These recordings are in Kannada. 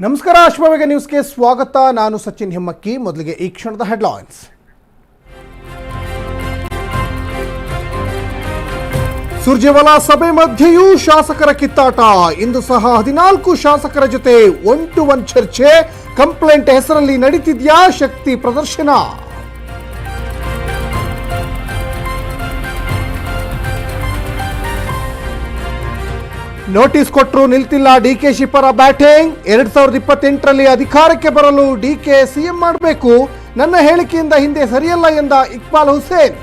ನಮಸ್ಕಾರ ಅಶ್ವವೇಗ ನ್ಯೂಸ್ಗೆ ಸ್ವಾಗತ. ನಾನು ಸಚಿನ್ ಹೆಮ್ಮಕ್ಕಿ. ಮೊದಲಿಗೆ ಈ ಕ್ಷಣದ ಹೆಡ್ಲೈನ್ಸ್. ಸುರ್ಜೇವಾಲಾ ಸಭೆ ಮಧ್ಯೆಯೂ ಶಾಸಕರ ಕಿತ್ತಾಟ. ಇಂದು ಸಹ ಹದಿನಾಲ್ಕು ಶಾಸಕರ ಜೊತೆ ಒನ್ ಟು ಒನ್ ಚರ್ಚೆ. ಕಂಪ್ಲೇಂಟ್ ಹೆಸರಲ್ಲಿ ನಡೀತಿದ್ಯಾ? ಶಕ್ತಿ ಪ್ರದರ್ಶನ. ನೋಟಿಸ್ ಕೊಟ್ಟರು ನಿಲ್ತಿಲ್ಲ ಡಿ ಕೆ ಶಿಪರ ಬ್ಯಾಟಿಂಗ್. ಎರಡ್ ಸಾವಿರದ ಇಪ್ಪತ್ತೆಂಟರಲ್ಲಿ ಅಧಿಕಾರಕ್ಕೆ ಬರಲು ಡಿಕೆ ಸಿಎಂ ಮಾಡಬೇಕು. ನನ್ನ ಹೇಳಿಕೆಯಿಂದ ಹಿಂದೆ ಸರಿಯಲ್ಲ ಎಂದ ಇಕ್ಬಾಲ್ ಹುಸೇನ್.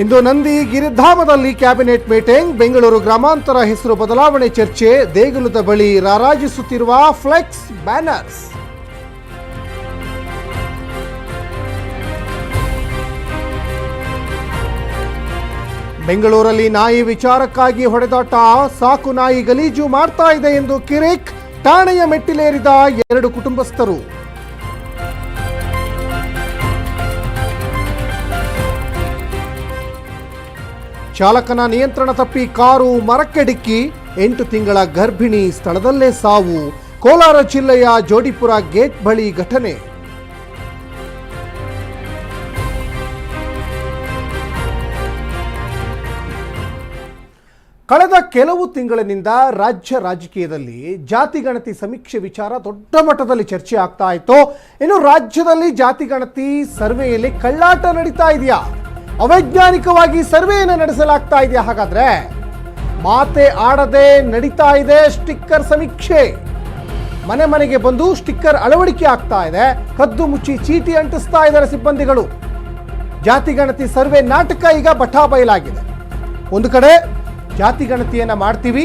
ಇಂದು ನಂದಿ ಗಿರಿಧಾಮದಲ್ಲಿ ಕ್ಯಾಬಿನೆಟ್ ಮೀಟಿಂಗ್. ಬೆಂಗಳೂರು ಗ್ರಾಮಾಂತರ ಹೆಸರು ಬದಲಾವಣೆ ಚರ್ಚೆ. ದೇಗುಲದ ಬಳಿ ರಾರಾಜಿಸುತ್ತಿರುವ ಫ್ಲೆಕ್ಸ್ ಬ್ಯಾನರ್ಸ್. ಬೆಂಗಳೂರಲ್ಲಿ ನಾಯಿ ವಿಚಾರಕ್ಕಾಗಿ ಹೊಡೆದಾಟ ಸಾಕು ನಾಯಿ ಗಲೀಜು ಮಾಡ್ತಾ ಇದೆ ಎಂದು ಕಿರಿಕ್ ಠಾಣೆಯ ಮೆಟ್ಟಿಲೇರಿದ ಎರಡು ಕುಟುಂಬಸ್ಥರು. ಚಾಲಕನ ನಿಯಂತ್ರಣ ತಪ್ಪಿ ಕಾರು ಮರಕ್ಕೆ ಡಿಕ್ಕಿ ಎಂಟು ತಿಂಗಳ ಗರ್ಭಿಣಿ ಸ್ಥಳದಲ್ಲೇ ಸಾವು. ಕೋಲಾರ ಜಿಲ್ಲೆಯ ಜೋಡಿಪುರ ಗೇಟ್ ಬಳಿ ಘಟನೆ. ಕಳೆದ ಕೆಲವು ತಿಂಗಳಿನಿಂದ ರಾಜ್ಯ ರಾಜಕೀಯದಲ್ಲಿ ಜಾತಿ ಗಣತಿ ಸಮೀಕ್ಷೆ ವಿಚಾರ ದೊಡ್ಡ ಮಟ್ಟದಲ್ಲಿ ಚರ್ಚೆ ಆಗ್ತಾ ಇತ್ತು. ಇನ್ನು ರಾಜ್ಯದಲ್ಲಿ ಜಾತಿ ಗಣತಿ ಸರ್ವೆಯಲ್ಲಿ ಕಳ್ಳಾಟ ನಡೀತಾ ಇದೆಯಾ? ಅವೈಜ್ಞಾನಿಕವಾಗಿ ಸರ್ವೆಯನ್ನು ನಡೆಸಲಾಗ್ತಾ ಇದೆಯಾ? ಹಾಗಾದ್ರೆ ಮಾತೆ ಆಡದೆ ನಡೀತಾ ಇದೆ ಸ್ಟಿಕ್ಕರ್ ಸಮೀಕ್ಷೆ. ಮನೆ ಮನೆಗೆ ಬಂದು ಸ್ಟಿಕ್ಕರ್ ಅಳವಡಿಕೆ ಆಗ್ತಾ ಇದೆ. ಕದ್ದು ಮುಚ್ಚಿ ಚೀಟಿ ಅಂಟಿಸ್ತಾ ಇದ್ದಾರೆ ಸಿಬ್ಬಂದಿಗಳು. ಜಾತಿ ಗಣತಿ ಸರ್ವೆ ನಾಟಕ ಈಗ ಬಠಾ ಬಯಲಾಗಿದೆ. ಒಂದು ಕಡೆ ಜಾತಿ ಗಣತಿಯನ್ನು ಮಾಡ್ತೀವಿ.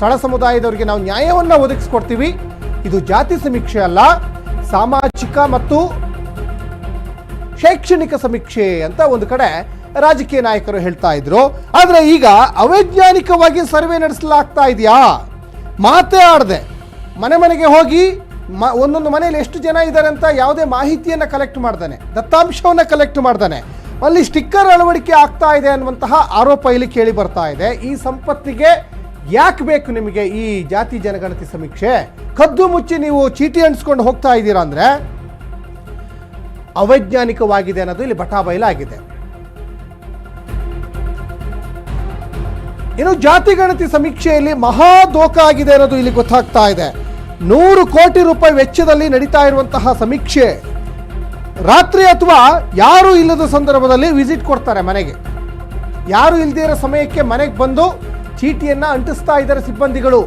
ತಳ ಸಮುದಾಯದವರಿಗೆ ನಾವು ನ್ಯಾಯವನ್ನು ಒದಗಿಸ್ಕೊಡ್ತೀವಿ. ಇದು ಜಾತಿ ಸಮೀಕ್ಷೆ ಅಲ್ಲ, ಸಾಮಾಜಿಕ ಮತ್ತು ಶೈಕ್ಷಣಿಕ ಸಮೀಕ್ಷೆ ಅಂತ ಒಂದು ಕಡೆ ರಾಜಕೀಯ ನಾಯಕರು ಹೇಳ್ತಾ ಇದ್ರು. ಆದರೆ ಈಗ ಅವೈಜ್ಞಾನಿಕವಾಗಿ ಸರ್ವೆ ನಡೆಸಲಾಗ್ತಾ ಇದೆಯಾ? ಮಾತೇ ಆಡದೆ. ಮನೆ ಮನೆಗೆ ಹೋಗಿ ಒಂದೊಂದು ಮನೆಯಲ್ಲಿ ಎಷ್ಟು ಜನ ಇದ್ದಾರೆ ಅಂತ ಯಾವುದೇ ಮಾಹಿತಿಯನ್ನು ಕಲೆಕ್ಟ್ ಮಾಡ್ತಾನೆ ದತ್ತಾಂಶವನ್ನು ಕಲೆಕ್ಟ್ ಮಾಡ್ತಾನೆ ಅಲ್ಲಿ ಸ್ಟಿಕ್ಕರ್ ಅಳವಡಿಕೆ ಆಗ್ತಾ ಇದೆ ಅನ್ನುವಂತಹ ಆರೋಪ ಇಲ್ಲಿ ಕೇಳಿ ಬರ್ತಾ ಇದೆ. ಈ ಸಂಪತ್ತಿಗೆ ಯಾಕೆ ಬೇಕು ನಿಮಗೆ ಈ ಜಾತಿ ಜನಗಣತಿ ಸಮೀಕ್ಷೆ? ಕದ್ದು ಮುಚ್ಚಿ ನೀವು ಚೀಟಿ ಅಂಟಿಸ್ಕೊಂಡು ಹೋಗ್ತಾ ಇದ್ದೀರಾ ಅಂದರೆ? ಅವೈಜ್ಞಾನಿಕವಾಗಿದೆ ಅನ್ನೋದು ಇಲ್ಲಿ ಬಟಾಬೈಲ ಆಗಿದೆ. ಇನ್ನು ಜಾತಿ ಗಣತಿ ಸಮೀಕ್ಷೆಯಲ್ಲಿ ಮಹಾ ದೋಖ ಆಗಿದೆ ಅನ್ನೋದು ಇಲ್ಲಿ ಗೊತ್ತಾಗ್ತಾ ಇದೆ. ನೂರು ಕೋಟಿ ರೂಪಾಯಿ ವೆಚ್ಚದಲ್ಲಿ ನಡೀತಾ ಇರುವಂತಹ ಸಮೀಕ್ಷೆ. ರಾತ್ರಿ ಅಥವಾ ಯಾರು ಇಲ್ಲದ ಸಂದರ್ಭದಲ್ಲಿ ವಿಸಿಟ್ ಕೊಡ್ತಾರೆ ಮನೆಗೆ. ಯಾರು ಇಲ್ಲದೇ ಇರೋ ಸಮಯಕ್ಕೆ ಮನೆಗೆ ಬಂದು ಚೀಟಿಯನ್ನ ಅಂಟಿಸ್ತಾ ಇದ್ದಾರೆ ಸಿಬ್ಬಂದಿಗಳು.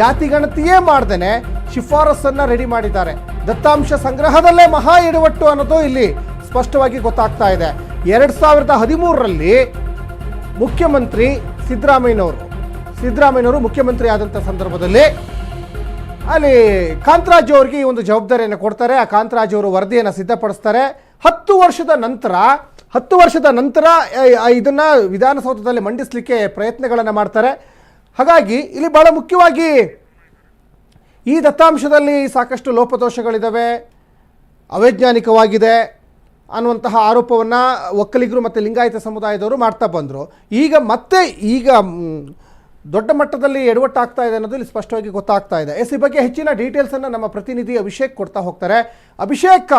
ಜಾತಿ ಗಣತಿಯೇ ಮಾಡ್ದೇನೆ ಶಿಫಾರಸನ್ನ ರೆಡಿ ಮಾಡಿದ್ದಾರೆ. ದತ್ತಾಂಶ ಸಂಗ್ರಹದಲ್ಲೇ ಮಹಾ ಎಡವಟ್ಟು ಅನ್ನೋದು ಇಲ್ಲಿ ಸ್ಪಷ್ಟವಾಗಿ ಗೊತ್ತಾಗ್ತಾ ಇದೆ. ಎರಡ್ ಸಾವಿರದ ಹದಿಮೂರರಲ್ಲಿ ಮುಖ್ಯಮಂತ್ರಿ ಸಿದ್ದರಾಮಯ್ಯನವರು ಸಿದ್ದರಾಮಯ್ಯನವರು ಮುಖ್ಯಮಂತ್ರಿ ಆದಂಥ ಸಂದರ್ಭದಲ್ಲಿ ಅಲ್ಲಿ ಕಾಂತರಾಜು ಅವರಿಗೆ ಈ ಒಂದು ಜವಾಬ್ದಾರಿಯನ್ನು ಕೊಡ್ತಾರೆ. ಆ ಕಾಂತರಾಜು ಅವರು ವರದಿಯನ್ನು ಸಿದ್ಧಪಡಿಸ್ತಾರೆ. ಹತ್ತು ವರ್ಷದ ನಂತರ, ಹತ್ತು ವರ್ಷದ ನಂತರ ಇದನ್ನ ವಿಧಾನಸೌಧದಲ್ಲಿ ಮಂಡಿಸಲಿಕ್ಕೆ ಪ್ರಯತ್ನಗಳನ್ನು ಮಾಡ್ತಾರೆ. ಹಾಗಾಗಿ ಇಲ್ಲಿ ಬಹಳ ಮುಖ್ಯವಾಗಿ ಈ ದತ್ತಾಂಶದಲ್ಲಿ ಸಾಕಷ್ಟು ಲೋಪದೋಷಗಳಿದ್ದಾವೆ ಅವೈಜ್ಞಾನಿಕವಾಗಿದೆ ಅನ್ನುವಂತಹ ಆರೋಪವನ್ನು ಒಕ್ಕಲಿಗರು ಮತ್ತು ಲಿಂಗಾಯತ ಸಮುದಾಯದವರು ಮಾಡ್ತಾ ಬಂದರು. ಈಗ ಮತ್ತೆ ಈಗ ದೊಡ್ಡ ಮಟ್ಟದಲ್ಲಿ ಎಡವಟ್ಟಾಗ್ತಾ ಇದೆ ಅನ್ನೋದು ಇಲ್ಲಿ ಸ್ಪಷ್ಟವಾಗಿ ಗೊತ್ತಾಗ್ತಾ ಇದೆ. ಎಸ್, ಈ ಬಗ್ಗೆ ಹೆಚ್ಚಿನ ಡೀಟೇಲ್ಸನ್ನು ನಮ್ಮ ಪ್ರತಿನಿಧಿ ಅಭಿಷೇಕ್ ಕೊಡ್ತಾ ಹೋಗ್ತಾರೆ. ಅಭಿಷೇಕ್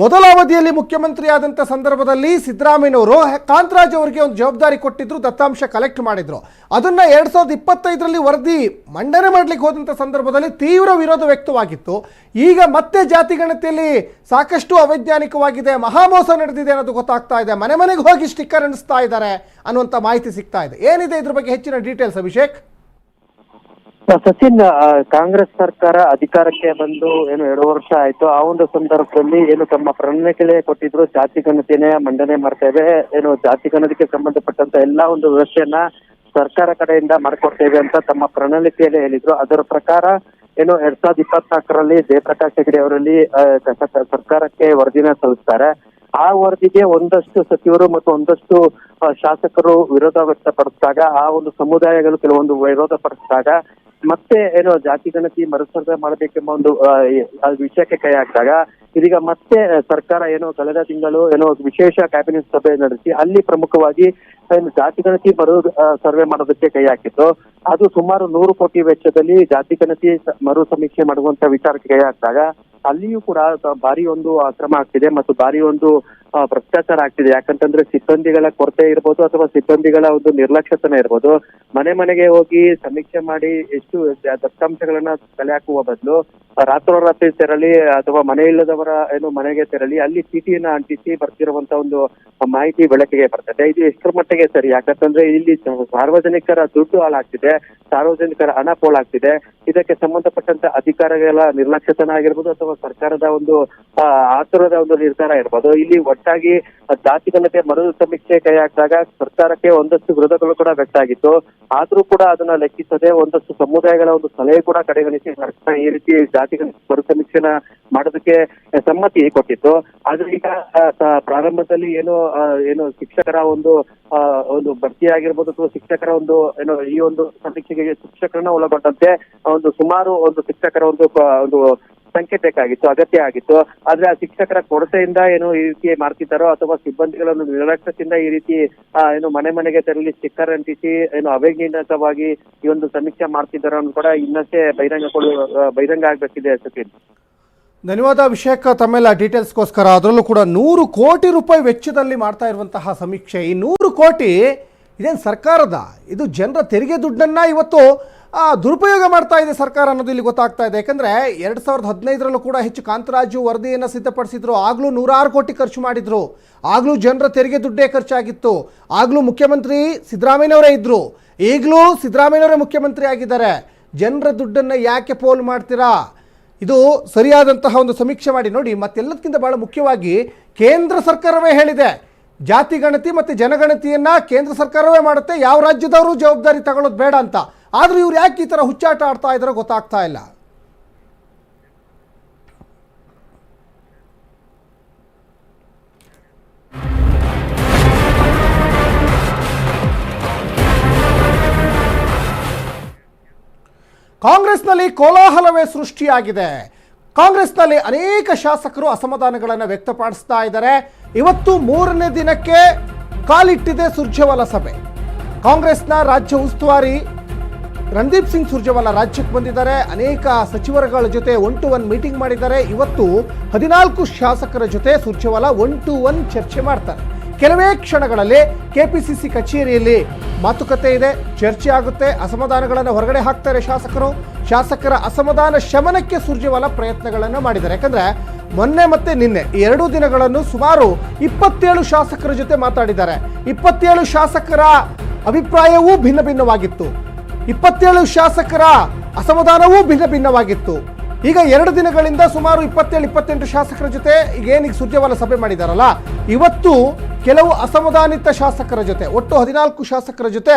ಮೊದಲ ಅವಧಿಯಲ್ಲಿ ಮುಖ್ಯಮಂತ್ರಿ ಆದಂಥ ಸಂದರ್ಭದಲ್ಲಿ ಸಿದ್ದರಾಮಯ್ಯನವರು ಕಾಂತರಾಜ್ ಅವರಿಗೆ ಒಂದು ಜವಾಬ್ದಾರಿ ಕೊಟ್ಟಿದ್ರು, ದತ್ತಾಂಶ ಕಲೆಕ್ಟ್ ಮಾಡಿದ್ರು. ಅದನ್ನ ಎರಡ್ ಸಾವಿರದ ಇಪ್ಪತ್ತೈದರಲ್ಲಿ ವರದಿ ಮಂಡನೆ ಮಾಡ್ಲಿಕ್ಕೆ ಹೋದಂಥ ಸಂದರ್ಭದಲ್ಲಿ ತೀವ್ರ ವಿರೋಧ ವ್ಯಕ್ತವಾಗಿತ್ತು. ಈಗ ಮತ್ತೆ ಜಾತಿ ಗಣತಿಯಲ್ಲಿ ಸಾಕಷ್ಟು ಅವೈಜ್ಞಾನಿಕವಾಗಿದೆ, ಮಹಾಮೋಸ ನಡೆದಿದೆ ಅನ್ನೋದು ಗೊತ್ತಾಗ್ತಾ ಇದೆ. ಮನೆ ಮನೆಗೆ ಹೋಗಿ ಸ್ಟಿಕ್ಕರ್ ಅಂಟಿಸ್ತಾ ಇದ್ದಾರೆ ಅನ್ನುವಂಥ ಮಾಹಿತಿ ಸಿಗ್ತಾ ಇದೆ. ಏನಿದೆ ಇದ್ರ ಬಗ್ಗೆ ಹೆಚ್ಚಿನ ಡೀಟೇಲ್ಸ್ ಅಭಿಷೇಕ್? ಸಚಿನ್ ಕಾಂಗ್ರೆಸ್ ಸರ್ಕಾರ ಅಧಿಕಾರಕ್ಕೆ ಬಂದು ಏನು ಎರಡು ವರ್ಷ ಆಯ್ತು, ಆ ಒಂದು ಸಂದರ್ಭದಲ್ಲಿ ಏನು ತಮ್ಮ ಪ್ರಣಾಳಿಕೆ ಕೊಟ್ಟಿದ್ರು, ಜಾತಿ ಮಂಡನೆ ಮಾಡ್ತೇವೆ ಏನು ಜಾತಿ ಗಣತಿಗೆ ಸಂಬಂಧಪಟ್ಟಂತ ಎಲ್ಲಾ ಒಂದು ವ್ಯವಸ್ಥೆಯನ್ನ ಸರ್ಕಾರ ಕಡೆಯಿಂದ ಮಾಡ್ಕೊಡ್ತೇವೆ ಅಂತ ತಮ್ಮ ಪ್ರಣಾಳಿಕೆಯಲ್ಲಿ ಹೇಳಿದ್ರು. ಅದರ ಪ್ರಕಾರ ಏನು ಎರಡ್ ಸಾವಿರದ ಇಪ್ಪತ್ನಾಲ್ಕರಲ್ಲಿ ಜಯಪ್ರಕಾಶ್ ಹೆಗಡೆ ಅವರಲ್ಲಿ ಸರ್ಕಾರಕ್ಕೆ ವರದಿನ ಸಲ್ಲಿಸ್ತಾರೆ. ಆ ವರದಿಗೆ ಒಂದಷ್ಟು ಸಚಿವರು ಮತ್ತು ಒಂದಷ್ಟು ಶಾಸಕರು ವಿರೋಧ ವ್ಯಕ್ತಪಡಿಸಿದಾಗ, ಆ ಒಂದು ಸಮುದಾಯಗಳು ಕೆಲವೊಂದು ವಿರೋಧ ಪಡಿಸಿದಾಗ ಮತ್ತೆ ಏನೋ ಜಾತಿ ಗಣತಿ ಮರುಸ್ಪರ್ಧೆ ಮಾಡಬೇಕೆಂಬ ಒಂದು ವಿಷಯಕ್ಕೆ ಕೈ ಹಾಕಿದಾಗ, ಇದೀಗ ಮತ್ತೆ ಸರ್ಕಾರ ಏನೋ ಕಳೆದ ತಿಂಗಳು ಏನೋ ವಿಶೇಷ ಕ್ಯಾಬಿನೆಟ್ ಸಭೆ ನಡೆಸಿ, ಅಲ್ಲಿ ಪ್ರಮುಖವಾಗಿ ಜಾತಿ ಗಣತಿ ಮರು ಸರ್ವೆ ಮಾಡೋದಕ್ಕೆ ಕೈ ಹಾಕಿತ್ತು ಅದು ಸುಮಾರು ನೂರು ಕೋಟಿ ವೆಚ್ಚದಲ್ಲಿ ಜಾತಿ ಗಣತಿ ಮರು ಸಮೀಕ್ಷೆ ಮಾಡುವಂತ ವಿಚಾರಕ್ಕೆ ಕೈ ಹಾಕಿದಾಗ ಅಲ್ಲಿಯೂ ಕೂಡ ಭಾರಿ ಒಂದು ಅಕ್ರಮ ಆಗ್ತಿದೆ ಮತ್ತು ಭಾರಿ ಒಂದು ಭ್ರಷ್ಟಾಚಾರ ಆಗ್ತಿದೆ. ಯಾಕಂತಂದ್ರೆ ಸಿಬ್ಬಂದಿಗಳ ಕೊರತೆ ಇರ್ಬೋದು ಅಥವಾ ಸಿಬ್ಬಂದಿಗಳ ಒಂದು ನಿರ್ಲಕ್ಷ್ಯತನ ಇರ್ಬೋದು. ಮನೆ ಮನೆಗೆ ಹೋಗಿ ಸಮೀಕ್ಷೆ ಮಾಡಿ ಎಷ್ಟು ದತ್ತಾಂಶಗಳನ್ನ ಕಲೆ ಹಾಕುವ ಬದಲು, ರಾತ್ರೋರಾತ್ರಿ ತೆರಳಿ ಅಥವಾ ಮನೆ ಇಲ್ಲದವರ ಏನು ಮನೆಗೆ ತೆರಳಿ ಅಲ್ಲಿ ಚೀಟಿಯನ್ನ ಅಂಟಿಸಿ ಬರ್ತಿರುವಂತ ಒಂದು ಮಾಹಿತಿ ಬೆಳಕಿಗೆ ಬರ್ತದೆ. ಇದು ಎಷ್ಟರ ಮಟ್ಟಿಗೆ ಸರಿ? ಯಾಕಂತಂದ್ರೆ ಇಲ್ಲಿ ಸಾರ್ವಜನಿಕರ ದುಡ್ಡು ಹಾಳಾಗ್ತಿದೆ, ಸಾರ್ವಜನಿಕರ ಹಣ ಪೋಲಾಗ್ತಿದೆ. ಇದಕ್ಕೆ ಸಂಬಂಧಪಟ್ಟಂತ ಅಧಿಕಾರಿಗಳ ನಿರ್ಲಕ್ಷ್ಯತನ ಆಗಿರ್ಬೋದು ಅಥವಾ ಸರ್ಕಾರದ ಒಂದು ಆತುರದ ಒಂದು ನಿರ್ಧಾರ ಇರ್ಬೋದು. ಇಲ್ಲಿ ಒಟ್ಟಾಗಿ ಜಾತಿ ಗಣತೆ ಮರು ಸಮೀಕ್ಷೆ ಕೈ ಹಾಕಿದಾಗ ಸರ್ಕಾರಕ್ಕೆ ಒಂದಷ್ಟು ವಿರೋಧಗಳು ಕೂಡ ವ್ಯಕ್ತ ಆಗಿತ್ತು. ಆದ್ರೂ ಕೂಡ ಅದನ್ನ ಲೆಕ್ಕಿಸದೆ ಒಂದಷ್ಟು ಸಮುದಾಯಗಳ ಒಂದು ಸಲಹೆ ಕೂಡ ಕಡೆಗಣಿಸಿ ಸರ್ಕಾರ ಈ ರೀತಿ ಜಾತಿ ಗಣತಿ ಮರು ಸಮೀಕ್ಷೆನ ಮಾಡೋದಕ್ಕೆ ಸಮ್ಮತಿ ಕೊಟ್ಟಿತ್ತು. ಆದ್ರೆ ಈಗ ಪ್ರಾರಂಭದಲ್ಲಿ ಏನು ಏನು ಶಿಕ್ಷಕರ ಒಂದು ಒಂದು ಭರ್ತಿ ಆಗಿರ್ಬೋದು ಅಥವಾ ಶಿಕ್ಷಕರ ಒಂದು, ಏನು ಈ ಒಂದು ಸಮೀಕ್ಷೆಗೆ ಶಿಕ್ಷಕರನ್ನ ಒಳಗೊಂಡಂತೆ ಒಂದು ಸುಮಾರು ಒಂದು ಶಿಕ್ಷಕರ ಒಂದು ಒಂದು ಸಂಖ್ಯೆ ಬೇಕಾಗಿತ್ತು, ಅಗತ್ಯ ಆಗಿತ್ತು. ಆದ್ರೆ ಆ ಶಿಕ್ಷಕರ ಕೊರತೆಯಿಂದ ಏನು ಈ ರೀತಿ ಮಾಡ್ತಿದ್ದಾರೋ ಅಥವಾ ಸಿಬ್ಬಂದಿಗಳನ್ನು ನಿರ್ಲಕ್ಷ್ಯದಿಂದ ಈ ರೀತಿ ಏನು ಮನೆ ಮನೆಗೆ ತೆರಳಿ ಸ್ಟಿಕ್ಕರ್ ಅಂಟಿಸಿ ಏನು ಅವೈಜ್ಞಾನಿಕವಾಗಿ ಈ ಒಂದು ಸಮೀಕ್ಷೆ ಮಾಡ್ತಿದ್ದಾರೋ ಕೂಡ ಇನ್ನಷ್ಟೇ ಬಹಿರಂಗ ಕೊಡು ಬಹಿರಂಗ ಆಗ್ಬೇಕಿದೆ ಸಚಿನ್ ಧನ್ಯವಾದ ಅಭಿಷೇಕ್, ತಮ್ಮೆಲ್ಲ ಡೀಟೇಲ್ಸ್ಗೋಸ್ಕರ ಅದರಲ್ಲೂ ಕೂಡ ನೂರು ಕೋಟಿ ರೂಪಾಯಿ ವೆಚ್ಚದಲ್ಲಿ ಮಾಡ್ತಾ ಇರುವಂತಹ ಸಮೀಕ್ಷೆ. ಈ ನೂರು ಕೋಟಿ ಇದೇನು ಸರ್ಕಾರದ? ಇದು ಜನರ ತೆರಿಗೆ ದುಡ್ಡನ್ನು ಇವತ್ತು ದುರುಪಯೋಗ ಮಾಡ್ತಾ ಇದೆ ಸರ್ಕಾರ ಅನ್ನೋದು ಇಲ್ಲಿ ಗೊತ್ತಾಗ್ತಾ ಇದೆ. ಯಾಕಂದರೆ ಎರಡು ಸಾವಿರದ ಹದಿನೈದರಲ್ಲೂ ಕೂಡ ಹೆಚ್ಚು ಕಾಂತರಾಜು ವರದಿಯನ್ನು ಸಿದ್ಧಪಡಿಸಿದ್ರು. ಆಗಲೂ ನೂರಾರು ಕೋಟಿ ಖರ್ಚು ಮಾಡಿದರು. ಆಗಲೂ ಜನರ ತೆರಿಗೆ ದುಡ್ಡೇ ಖರ್ಚಾಗಿತ್ತು. ಆಗಲೂ ಮುಖ್ಯಮಂತ್ರಿ ಸಿದ್ದರಾಮಯ್ಯನವರೇ ಇದ್ದರು ಈಗಲೂ ಸಿದ್ದರಾಮಯ್ಯನವರೇ ಮುಖ್ಯಮಂತ್ರಿ ಆಗಿದ್ದಾರೆ. ಜನರ ದುಡ್ಡನ್ನು ಯಾಕೆ ಪೋಲು ಮಾಡ್ತೀರಾ? ಇದು ಸರಿಯಾದಂತಹ ಒಂದು ಸಮೀಕ್ಷೆ ಮಾಡಿ ನೋಡಿ, ಮತ್ತೆಲ್ಲದಕ್ಕಿಂತ ಬಹಳ ಮುಖ್ಯವಾಗಿ ಕೇಂದ್ರ ಸರ್ಕಾರವೇ ಹೇಳಿದೆ. ಜಾತಿ ಗಣತಿ ಮತ್ತು ಜನಗಣತಿಯನ್ನು ಕೇಂದ್ರ ಸರ್ಕಾರವೇ ಮಾಡುತ್ತೆ, ಯಾವ ರಾಜ್ಯದವರು ಜವಾಬ್ದಾರಿ ತಗೊಳ್ಳೋದು ಬೇಡ ಅಂತ. ಆದರೂ ಇವ್ರು ಯಾಕೆ ಈ ಥರ ಹುಚ್ಚಾಟ ಆಡ್ತಾ ಇದ್ದಾರೋ ಗೊತ್ತಾಗ್ತಾ ಇಲ್ಲ. ಕಾಂಗ್ರೆಸ್ನಲ್ಲಿ ಕೋಲಾಹಲವೇ ಸೃಷ್ಟಿಯಾಗಿದೆ. ಕಾಂಗ್ರೆಸ್ನಲ್ಲಿ ಅನೇಕ ಶಾಸಕರು ಅಸಮಾಧಾನಗಳನ್ನು ವ್ಯಕ್ತಪಡಿಸ್ತಾ ಇದ್ದಾರೆ. ಇವತ್ತು ಮೂರನೇ ದಿನಕ್ಕೆ ಕಾಲಿಟ್ಟಿದೆ ಸುರ್ಜೇವಾಲ ಸಭೆ. ಕಾಂಗ್ರೆಸ್ನ ರಾಜ್ಯ ಉಸ್ತುವಾರಿ ರಣದೀಪ್ ಸಿಂಗ್ ಸುರ್ಜೇವಾಲ ರಾಜ್ಯಕ್ಕೆ ಬಂದಿದ್ದಾರೆ. ಅನೇಕ ಸಚಿವರುಗಳ ಜೊತೆ ಒನ್ ಟು ಒನ್ ಮೀಟಿಂಗ್ ಮಾಡಿದ್ದಾರೆ. ಇವತ್ತು ಹದಿನಾಲ್ಕು ಶಾಸಕರ ಜೊತೆ ಸುರ್ಜೇವಾಲ ಒನ್ ಟು ಒನ್ ಚರ್ಚೆ ಮಾಡ್ತಾರೆ. ಕೆಲವೇ ಕ್ಷಣಗಳಲ್ಲಿ ಕೆಪಿಸಿಸಿ ಕಚೇರಿಯಲ್ಲಿ ಮಾತುಕತೆ ಇದೆ, ಚರ್ಚೆ ಆಗುತ್ತೆ, ಅಸಮಾಧಾನಗಳನ್ನು ಹೊರಗಡೆ ಹಾಕ್ತಾರೆ ಶಾಸಕರು. ಶಾಸಕರ ಅಸಮಾಧಾನ ಶಮನಕ್ಕೆ ಸುರ್ಜೇವಾಲಾ ಪ್ರಯತ್ನಗಳನ್ನು ಮಾಡಿದ್ದಾರೆ. ಯಾಕಂದ್ರೆ ಮೊನ್ನೆ ಮತ್ತೆ ನಿನ್ನೆ ಎರಡು ದಿನಗಳನ್ನು ಸುಮಾರು ಇಪ್ಪತ್ತೇಳು ಶಾಸಕರ ಜೊತೆ ಮಾತಾಡಿದ್ದಾರೆ. ಇಪ್ಪತ್ತೇಳು ಶಾಸಕರ ಅಭಿಪ್ರಾಯವೂ ಭಿನ್ನ ಭಿನ್ನವಾಗಿತ್ತು. ಇಪ್ಪತ್ತೇಳು ಶಾಸಕರ ಅಸಮಾಧಾನವೂ ಭಿನ್ನ ಭಿನ್ನವಾಗಿತ್ತು. ಈಗ ಎರಡು ದಿನಗಳಿಂದ ಸುಮಾರು ಇಪ್ಪತ್ತೇಳು, ಇಪ್ಪತ್ತೆಂಟು ಶಾಸಕರ ಜೊತೆ ಈಗ ಏನೀಗ ಸುರ್ಜೇವಾಲ ಸಭೆ ಮಾಡಿದಾರಲ್ಲ ಇವತ್ತು ಕೆಲವು ಅಸಮಾಧಾನಿತ ಶಾಸಕರ ಜೊತೆ, ಒಟ್ಟು ಹದಿನಾಲ್ಕು ಶಾಸಕರ ಜೊತೆ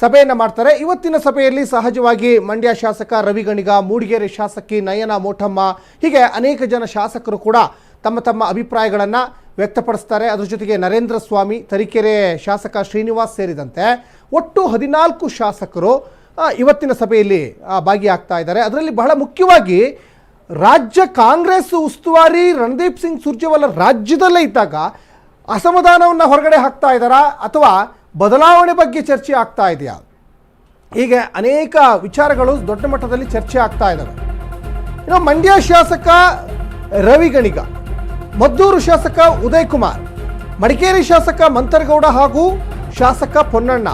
ಸಭೆಯನ್ನು ಮಾಡ್ತಾರೆ. ಇವತ್ತಿನ ಸಭೆಯಲ್ಲಿ ಸಹಜವಾಗಿ ಮಂಡ್ಯ ಶಾಸಕ ರವಿಗಣಿಗ, ಮೂಡಿಗೆರೆ ಶಾಸಕಿ ನಯನ ಮೋಟಮ್ಮ, ಹೀಗೆ ಅನೇಕ ಜನ ಶಾಸಕರು ಕೂಡ ತಮ್ಮ ತಮ್ಮ ಅಭಿಪ್ರಾಯಗಳನ್ನು ವ್ಯಕ್ತಪಡಿಸ್ತಾರೆ. ಅದರ ಜೊತೆಗೆ ನರೇಂದ್ರ ಸ್ವಾಮಿ, ತರೀಕೆರೆ ಶಾಸಕ ಶ್ರೀನಿವಾಸ್ ಸೇರಿದಂತೆ ಒಟ್ಟು ಹದಿನಾಲ್ಕು ಶಾಸಕರು ಇವತ್ತಿನ ಸಭೆಯಲ್ಲಿ ಭಾಗಿಯಾಗ್ತಾ ಇದ್ದಾರೆ. ಅದರಲ್ಲಿ ಬಹಳ ಮುಖ್ಯವಾಗಿ ರಾಜ್ಯ ಕಾಂಗ್ರೆಸ್ ಉಸ್ತುವಾರಿ ರಣದೀಪ್ ಸಿಂಗ್ ಸುರ್ಜೇವಾಲ ರಾಜ್ಯದಲ್ಲೇ ಇದ್ದಾಗ ಅಸಮಾಧಾನವನ್ನು ಹೊರಗಡೆ ಹಾಕ್ತಾ ಇದ್ದಾರಾ ಅಥವಾ ಬದಲಾವಣೆ ಬಗ್ಗೆ ಚರ್ಚೆ ಆಗ್ತಾ ಇದೆಯಾ? ಹೀಗೆ ಅನೇಕ ವಿಚಾರಗಳು ದೊಡ್ಡ ಮಟ್ಟದಲ್ಲಿ ಚರ್ಚೆ ಆಗ್ತಾ ಇದ್ದಾವೆ. ಇನ್ನು ಮಂಡ್ಯ ಶಾಸಕ ರವಿ ಗಣಿಗ, ಮದ್ದೂರು ಶಾಸಕ ಉದಯ್ ಕುಮಾರ್, ಮಡಿಕೇರಿ ಶಾಸಕ ಮಂತರಗೌಡ ಹಾಗೂ ಶಾಸಕ ಪೊನ್ನಣ್ಣ,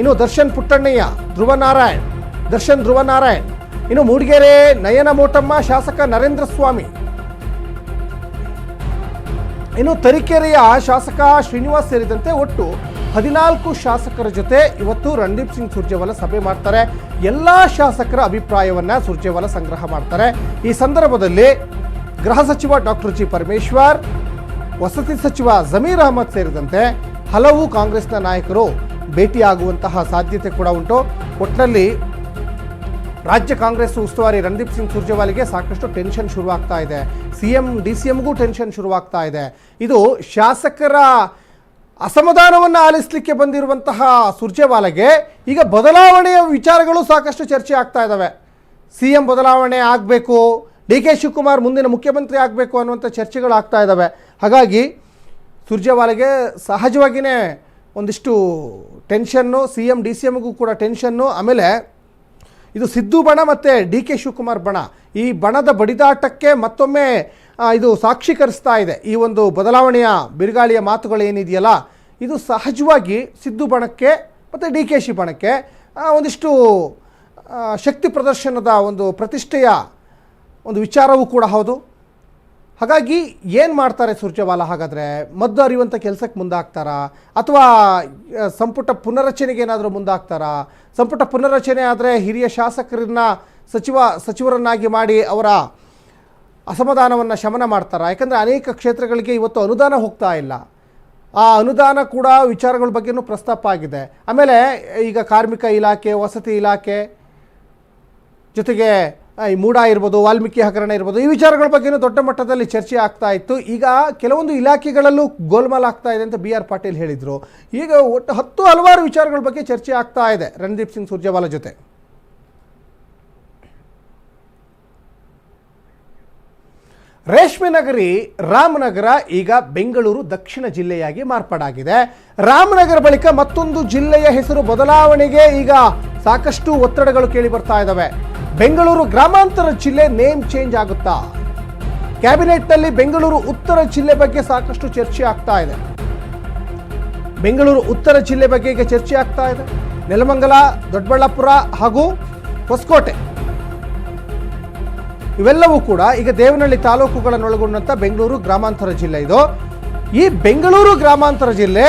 ಇನ್ನು ದರ್ಶನ್ ಪುಟ್ಟಣ್ಣಯ್ಯ, ಧ್ರುವನಾರಾಯಣ್, ದರ್ಶನ್ ಧ್ರುವನಾರಾಯಣ್ ಇನ್ನು ಮೂಡಿಗೆರೆ ನಯನ ಮೋಟಮ್ಮ ಶಾಸಕ ನರೇಂದ್ರ ಸ್ವಾಮಿ. ಇನ್ನು ತರೀಕೆರೆಯ ಶಾಸಕ ಶ್ರೀನಿವಾಸ್ ಸೇರಿದಂತೆ ಒಟ್ಟು ಹದಿನಾಲ್ಕು ಶಾಸಕರ ಜೊತೆ ಇವತ್ತು ರಣದೀಪ್ ಸಿಂಗ್ ಸುರ್ಜೇವಾಲಾ ಸಭೆ ಮಾಡ್ತಾರೆ. ಎಲ್ಲ ಶಾಸಕರ ಅಭಿಪ್ರಾಯವನ್ನ ಸುರ್ಜೇವಾಲಾ ಸಂಗ್ರಹ ಮಾಡ್ತಾರೆ. ಈ ಸಂದರ್ಭದಲ್ಲಿ ಗೃಹ ಸಚಿವ ಡಾಕ್ಟರ್ ಜಿ ಪರಮೇಶ್ವರ್, ವಸತಿ ಸಚಿವ ಜಮೀರ್ ಅಹಮದ್ ಸೇರಿದಂತೆ ಹಲವು ಕಾಂಗ್ರೆಸ್ನ ನಾಯಕರು ಭೇಟಿಯಾಗುವಂತಹ ಸಾಧ್ಯತೆ ಕೂಡ ಉಂಟು. ಒಟ್ಟಿನಲ್ಲಿ ರಾಜ್ಯ ಕಾಂಗ್ರೆಸ್ ಉಸ್ತುವಾರಿ ರಣದೀಪ್ ಸಿಂಗ್ ಸುರ್ಜೇವಾಲಿಗೆ ಸಾಕಷ್ಟು ಟೆನ್ಷನ್ ಶುರುವಾಗ್ತಾ ಇದೆ. ಸಿ ಎಂ ಡಿ ಸಿ ಎಂಗೂ ಟೆನ್ಷನ್ ಶುರುವಾಗ್ತಾ ಇದೆ. ಇದು ಶಾಸಕರ ಅಸಮಾಧಾನವನ್ನು ಆಲಿಸಲಿಕ್ಕೆ ಬಂದಿರುವಂತಹ ಸುರ್ಜೇವಾಲಾಗೆ ಈಗ ಬದಲಾವಣೆಯ ವಿಚಾರಗಳು ಸಾಕಷ್ಟು ಚರ್ಚೆ ಆಗ್ತಾ ಇದ್ದಾವೆ ಸಿ ಎಂ ಬದಲಾವಣೆ ಆಗಬೇಕು, ಡಿ ಕೆ ಶಿವಕುಮಾರ್ ಮುಂದಿನ ಮುಖ್ಯಮಂತ್ರಿ ಆಗಬೇಕು ಅನ್ನುವಂಥ ಚರ್ಚೆಗಳು ಆಗ್ತಾ ಇದ್ದಾವೆ ಹಾಗಾಗಿ ಸುರ್ಜೇವಾಲಾಗೆ ಸಹಜವಾಗಿಯೇ ಒಂದಿಷ್ಟು ಟೆನ್ಷನ್ನು ಸಿ ಎಂ ಡಿ ಸಿ ಎಮ್ಗೂ ಕೂಡ ಟೆನ್ಷನ್ನು, ಆಮೇಲೆ ಇದು ಸಿದ್ದು ಬಣ ಮತ್ತು ಡಿ ಕೆ ಶಿವಕುಮಾರ್ ಬಣ. ಈ ಬಣದ ಬಡಿದಾಟಕ್ಕೆ ಮತ್ತೊಮ್ಮೆ ಇದು ಸಾಕ್ಷೀಕರಿಸ್ತಾ ಇದೆ. ಈ ಒಂದು ಬದಲಾವಣೆಯ ಬಿರುಗಾಳಿಯ ಮಾತುಗಳು ಏನಿದೆಯಲ್ಲ, ಇದು ಸಹಜವಾಗಿ ಸಿದ್ದು ಬಣಕ್ಕೆ ಮತ್ತು ಡಿ ಕೆ ಶಿ ಬಣಕ್ಕೆ ಒಂದಿಷ್ಟು ಶಕ್ತಿ ಪ್ರದರ್ಶನದ ಒಂದು ಪ್ರತಿಷ್ಠೆಯ ಒಂದು ವಿಚಾರವೂ ಕೂಡ ಹೌದು. ಹಾಗಾಗಿ ಏನು ಮಾಡ್ತಾರೆ ಸುರ್ಜೇವಾಲಾ? ಹಾಗಾದರೆ ಮದ್ದು ಅರಿಯುವಂಥ ಕೆಲಸಕ್ಕೆ ಮುಂದಾಗ್ತಾರಾ? ಅಥವಾ ಸಂಪುಟ ಪುನರಚನೆಗೆ ಏನಾದರೂ ಮುಂದಾಗ್ತಾರಾ? ಸಂಪುಟ ಪುನರಚನೆ ಆದರೆ ಹಿರಿಯ ಶಾಸಕರನ್ನ ಸಚಿವ, ಸಚಿವರನ್ನಾಗಿ ಮಾಡಿ ಅವರ ಅಸಮಾಧಾನವನ್ನು ಶಮನ ಮಾಡ್ತಾರಾ? ಯಾಕಂದರೆ ಅನೇಕ ಕ್ಷೇತ್ರಗಳಿಗೆ ಇವತ್ತು ಅನುದಾನ ಹೋಗ್ತಾ ಇಲ್ಲ. ಆ ಅನುದಾನ ಕೂಡ ವಿಚಾರಗಳ ಬಗ್ಗೆನೂ ಪ್ರಸ್ತಾಪ ಆಗಿದೆ. ಆಮೇಲೆ ಈಗ ಕಾರ್ಮಿಕ ಇಲಾಖೆ, ವಸತಿ ಇಲಾಖೆ ಜೊತೆಗೆ ಈ ಮೂಡ ಇರ್ಬೋದು, ವಾಲ್ಮೀಕಿ ಹಗರಣ ಇರ್ಬೋದು, ಈ ವಿಚಾರಗಳ ಬಗ್ಗೆನೂ ದೊಡ್ಡ ಮಟ್ಟದಲ್ಲಿ ಚರ್ಚೆ ಆಗ್ತಾ ಇತ್ತು. ಈಗ ಕೆಲವೊಂದು ಇಲಾಖೆಗಳಲ್ಲೂ ಗೋಲ್ಮಾಲ್ ಆಗ್ತಾ ಇದೆ ಅಂತ ಬಿ ಆರ್ ಪಾಟೀಲ್ ಹೇಳಿದರು. ಈಗ ಒಟ್ಟು ಹತ್ತು ಹಲವಾರು ವಿಚಾರಗಳ ಬಗ್ಗೆ ಚರ್ಚೆ ಆಗ್ತಾ ಇದೆ. ರಣದೀಪ್ ಸಿಂಗ್ ಸುರ್ಜೇವಾಲಾ ಜೊತೆ. ರೇಷ್ಮೆ ನಗರಿ ರಾಮನಗರ ಈಗ ಬೆಂಗಳೂರು ದಕ್ಷಿಣ ಜಿಲ್ಲೆಯಾಗಿ ಮಾರ್ಪಾಡಾಗಿದೆ. ರಾಮನಗರ ಬಳಿಕ ಮತ್ತೊಂದು ಜಿಲ್ಲೆಯ ಹೆಸರು ಬದಲಾವಣೆಗೆ ಈಗ ಸಾಕಷ್ಟು ಒತ್ತಡಗಳು ಕೇಳಿ ಬರ್ತಾ ಇದ್ದಾವೆ ಬೆಂಗಳೂರು ಗ್ರಾಮಾಂತರ ಜಿಲ್ಲೆ ನೇಮ್ ಚೇಂಜ್ ಆಗುತ್ತಾ? ಕ್ಯಾಬಿನೆಟ್ನಲ್ಲಿ ಬೆಂಗಳೂರು ಉತ್ತರ ಜಿಲ್ಲೆ ಬಗ್ಗೆ ಸಾಕಷ್ಟು ಚರ್ಚೆ ಆಗ್ತಾ ಇದೆ. ಬೆಂಗಳೂರು ಉತ್ತರ ಜಿಲ್ಲೆ ಬಗ್ಗೆ ಈಗ ಚರ್ಚೆ ಆಗ್ತಾ ಇದೆ. ನೆಲಮಂಗಲ, ದೊಡ್ಡಬಳ್ಳಾಪುರ ಹಾಗೂ ಹೊಸಕೋಟೆ. ಇವೆಲ್ಲವೂ ಕೂಡ ಈಗ ದೇವನಹಳ್ಳಿ ತಾಲೂಕುಗಳನ್ನೊಳಗೊಂಡಂಥ ಬೆಂಗಳೂರು ಗ್ರಾಮಾಂತರ ಜಿಲ್ಲೆ ಇದು. ಈ ಬೆಂಗಳೂರು ಗ್ರಾಮಾಂತರ ಜಿಲ್ಲೆ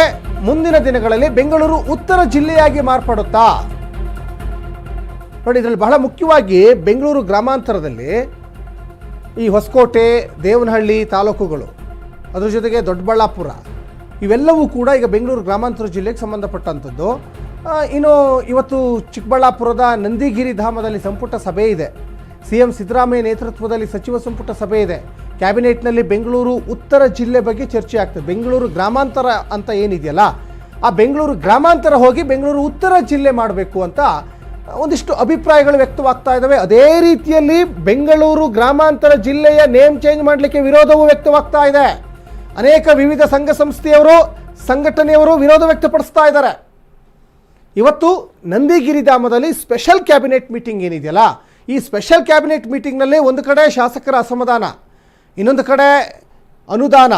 ಮುಂದಿನ ದಿನಗಳಲ್ಲಿ ಬೆಂಗಳೂರು ಉತ್ತರ ಜಿಲ್ಲೆಯಾಗಿ ಮಾರ್ಪಡುತ್ತಾ? ನೋಡಿ, ಇದರಲ್ಲಿ ಬಹಳ ಮುಖ್ಯವಾಗಿ ಬೆಂಗಳೂರು ಗ್ರಾಮಾಂತರದಲ್ಲಿ ಈ ಹೊಸಕೋಟೆ, ದೇವನಹಳ್ಳಿ ತಾಲೂಕುಗಳು, ಅದರ ಜೊತೆಗೆ ದೊಡ್ಡಬಳ್ಳಾಪುರ, ಇವೆಲ್ಲವೂ ಕೂಡ ಈಗ ಬೆಂಗಳೂರು ಗ್ರಾಮಾಂತರ ಜಿಲ್ಲೆಗೆ ಸಂಬಂಧಪಟ್ಟಂಥದ್ದು. ಇನ್ನು ಇವತ್ತು ಚಿಕ್ಕಬಳ್ಳಾಪುರದ ನಂದಿಗಿರಿ ಧಾಮದಲ್ಲಿ ಸಂಪುಟ ಸಭೆ ಇದೆ. ಸಿ ಎಂ ಸಿದ್ದರಾಮಯ್ಯ ನೇತೃತ್ವದಲ್ಲಿ ಸಚಿವ ಸಂಪುಟ ಸಭೆ ಇದೆ. ಕ್ಯಾಬಿನೆಟ್ನಲ್ಲಿ ಬೆಂಗಳೂರು ಉತ್ತರ ಜಿಲ್ಲೆ ಬಗ್ಗೆ ಚರ್ಚೆ ಆಗ್ತದೆ ಬೆಂಗಳೂರು ಗ್ರಾಮಾಂತರ ಅಂತ ಏನಿದೆಯಲ್ಲ, ಆ ಬೆಂಗಳೂರು ಗ್ರಾಮಾಂತರ ಹೋಗಿ ಬೆಂಗಳೂರು ಉತ್ತರ ಜಿಲ್ಲೆ ಮಾಡಬೇಕು ಅಂತ ಒಂದಿಷ್ಟು ಅಭಿಪ್ರಾಯಗಳು ವ್ಯಕ್ತವಾಗ್ತಾ ಇದ್ದಾವೆ ಅದೇ ರೀತಿಯಲ್ಲಿ ಬೆಂಗಳೂರು ಗ್ರಾಮಾಂತರ ಜಿಲ್ಲೆಯ ನೇಮ್ ಚೇಂಜ್ ಮಾಡಲಿಕ್ಕೆ ವಿರೋಧವೂ ವ್ಯಕ್ತವಾಗ್ತಾ ಇದೆ. ಅನೇಕ ವಿವಿಧ ಸಂಘ ಸಂಸ್ಥೆಯವರು, ಸಂಘಟನೆಯವರು ವಿರೋಧ ವ್ಯಕ್ತಪಡಿಸ್ತಾ ಇದ್ದಾರೆ. ಇವತ್ತು ನಂದಿಗಿರಿಧಾಮದಲ್ಲಿ ಸ್ಪೆಷಲ್ ಕ್ಯಾಬಿನೆಟ್ ಮೀಟಿಂಗ್ ಏನಿದೆಯಲ್ಲ ಈ ಸ್ಪೆಷಲ್ ಕ್ಯಾಬಿನೆಟ್ ಮೀಟಿಂಗ್ನಲ್ಲಿ ಒಂದು ಕಡೆ ಶಾಸಕರ ಅಸಮಾಧಾನ, ಇನ್ನೊಂದು ಕಡೆ ಅನುದಾನ,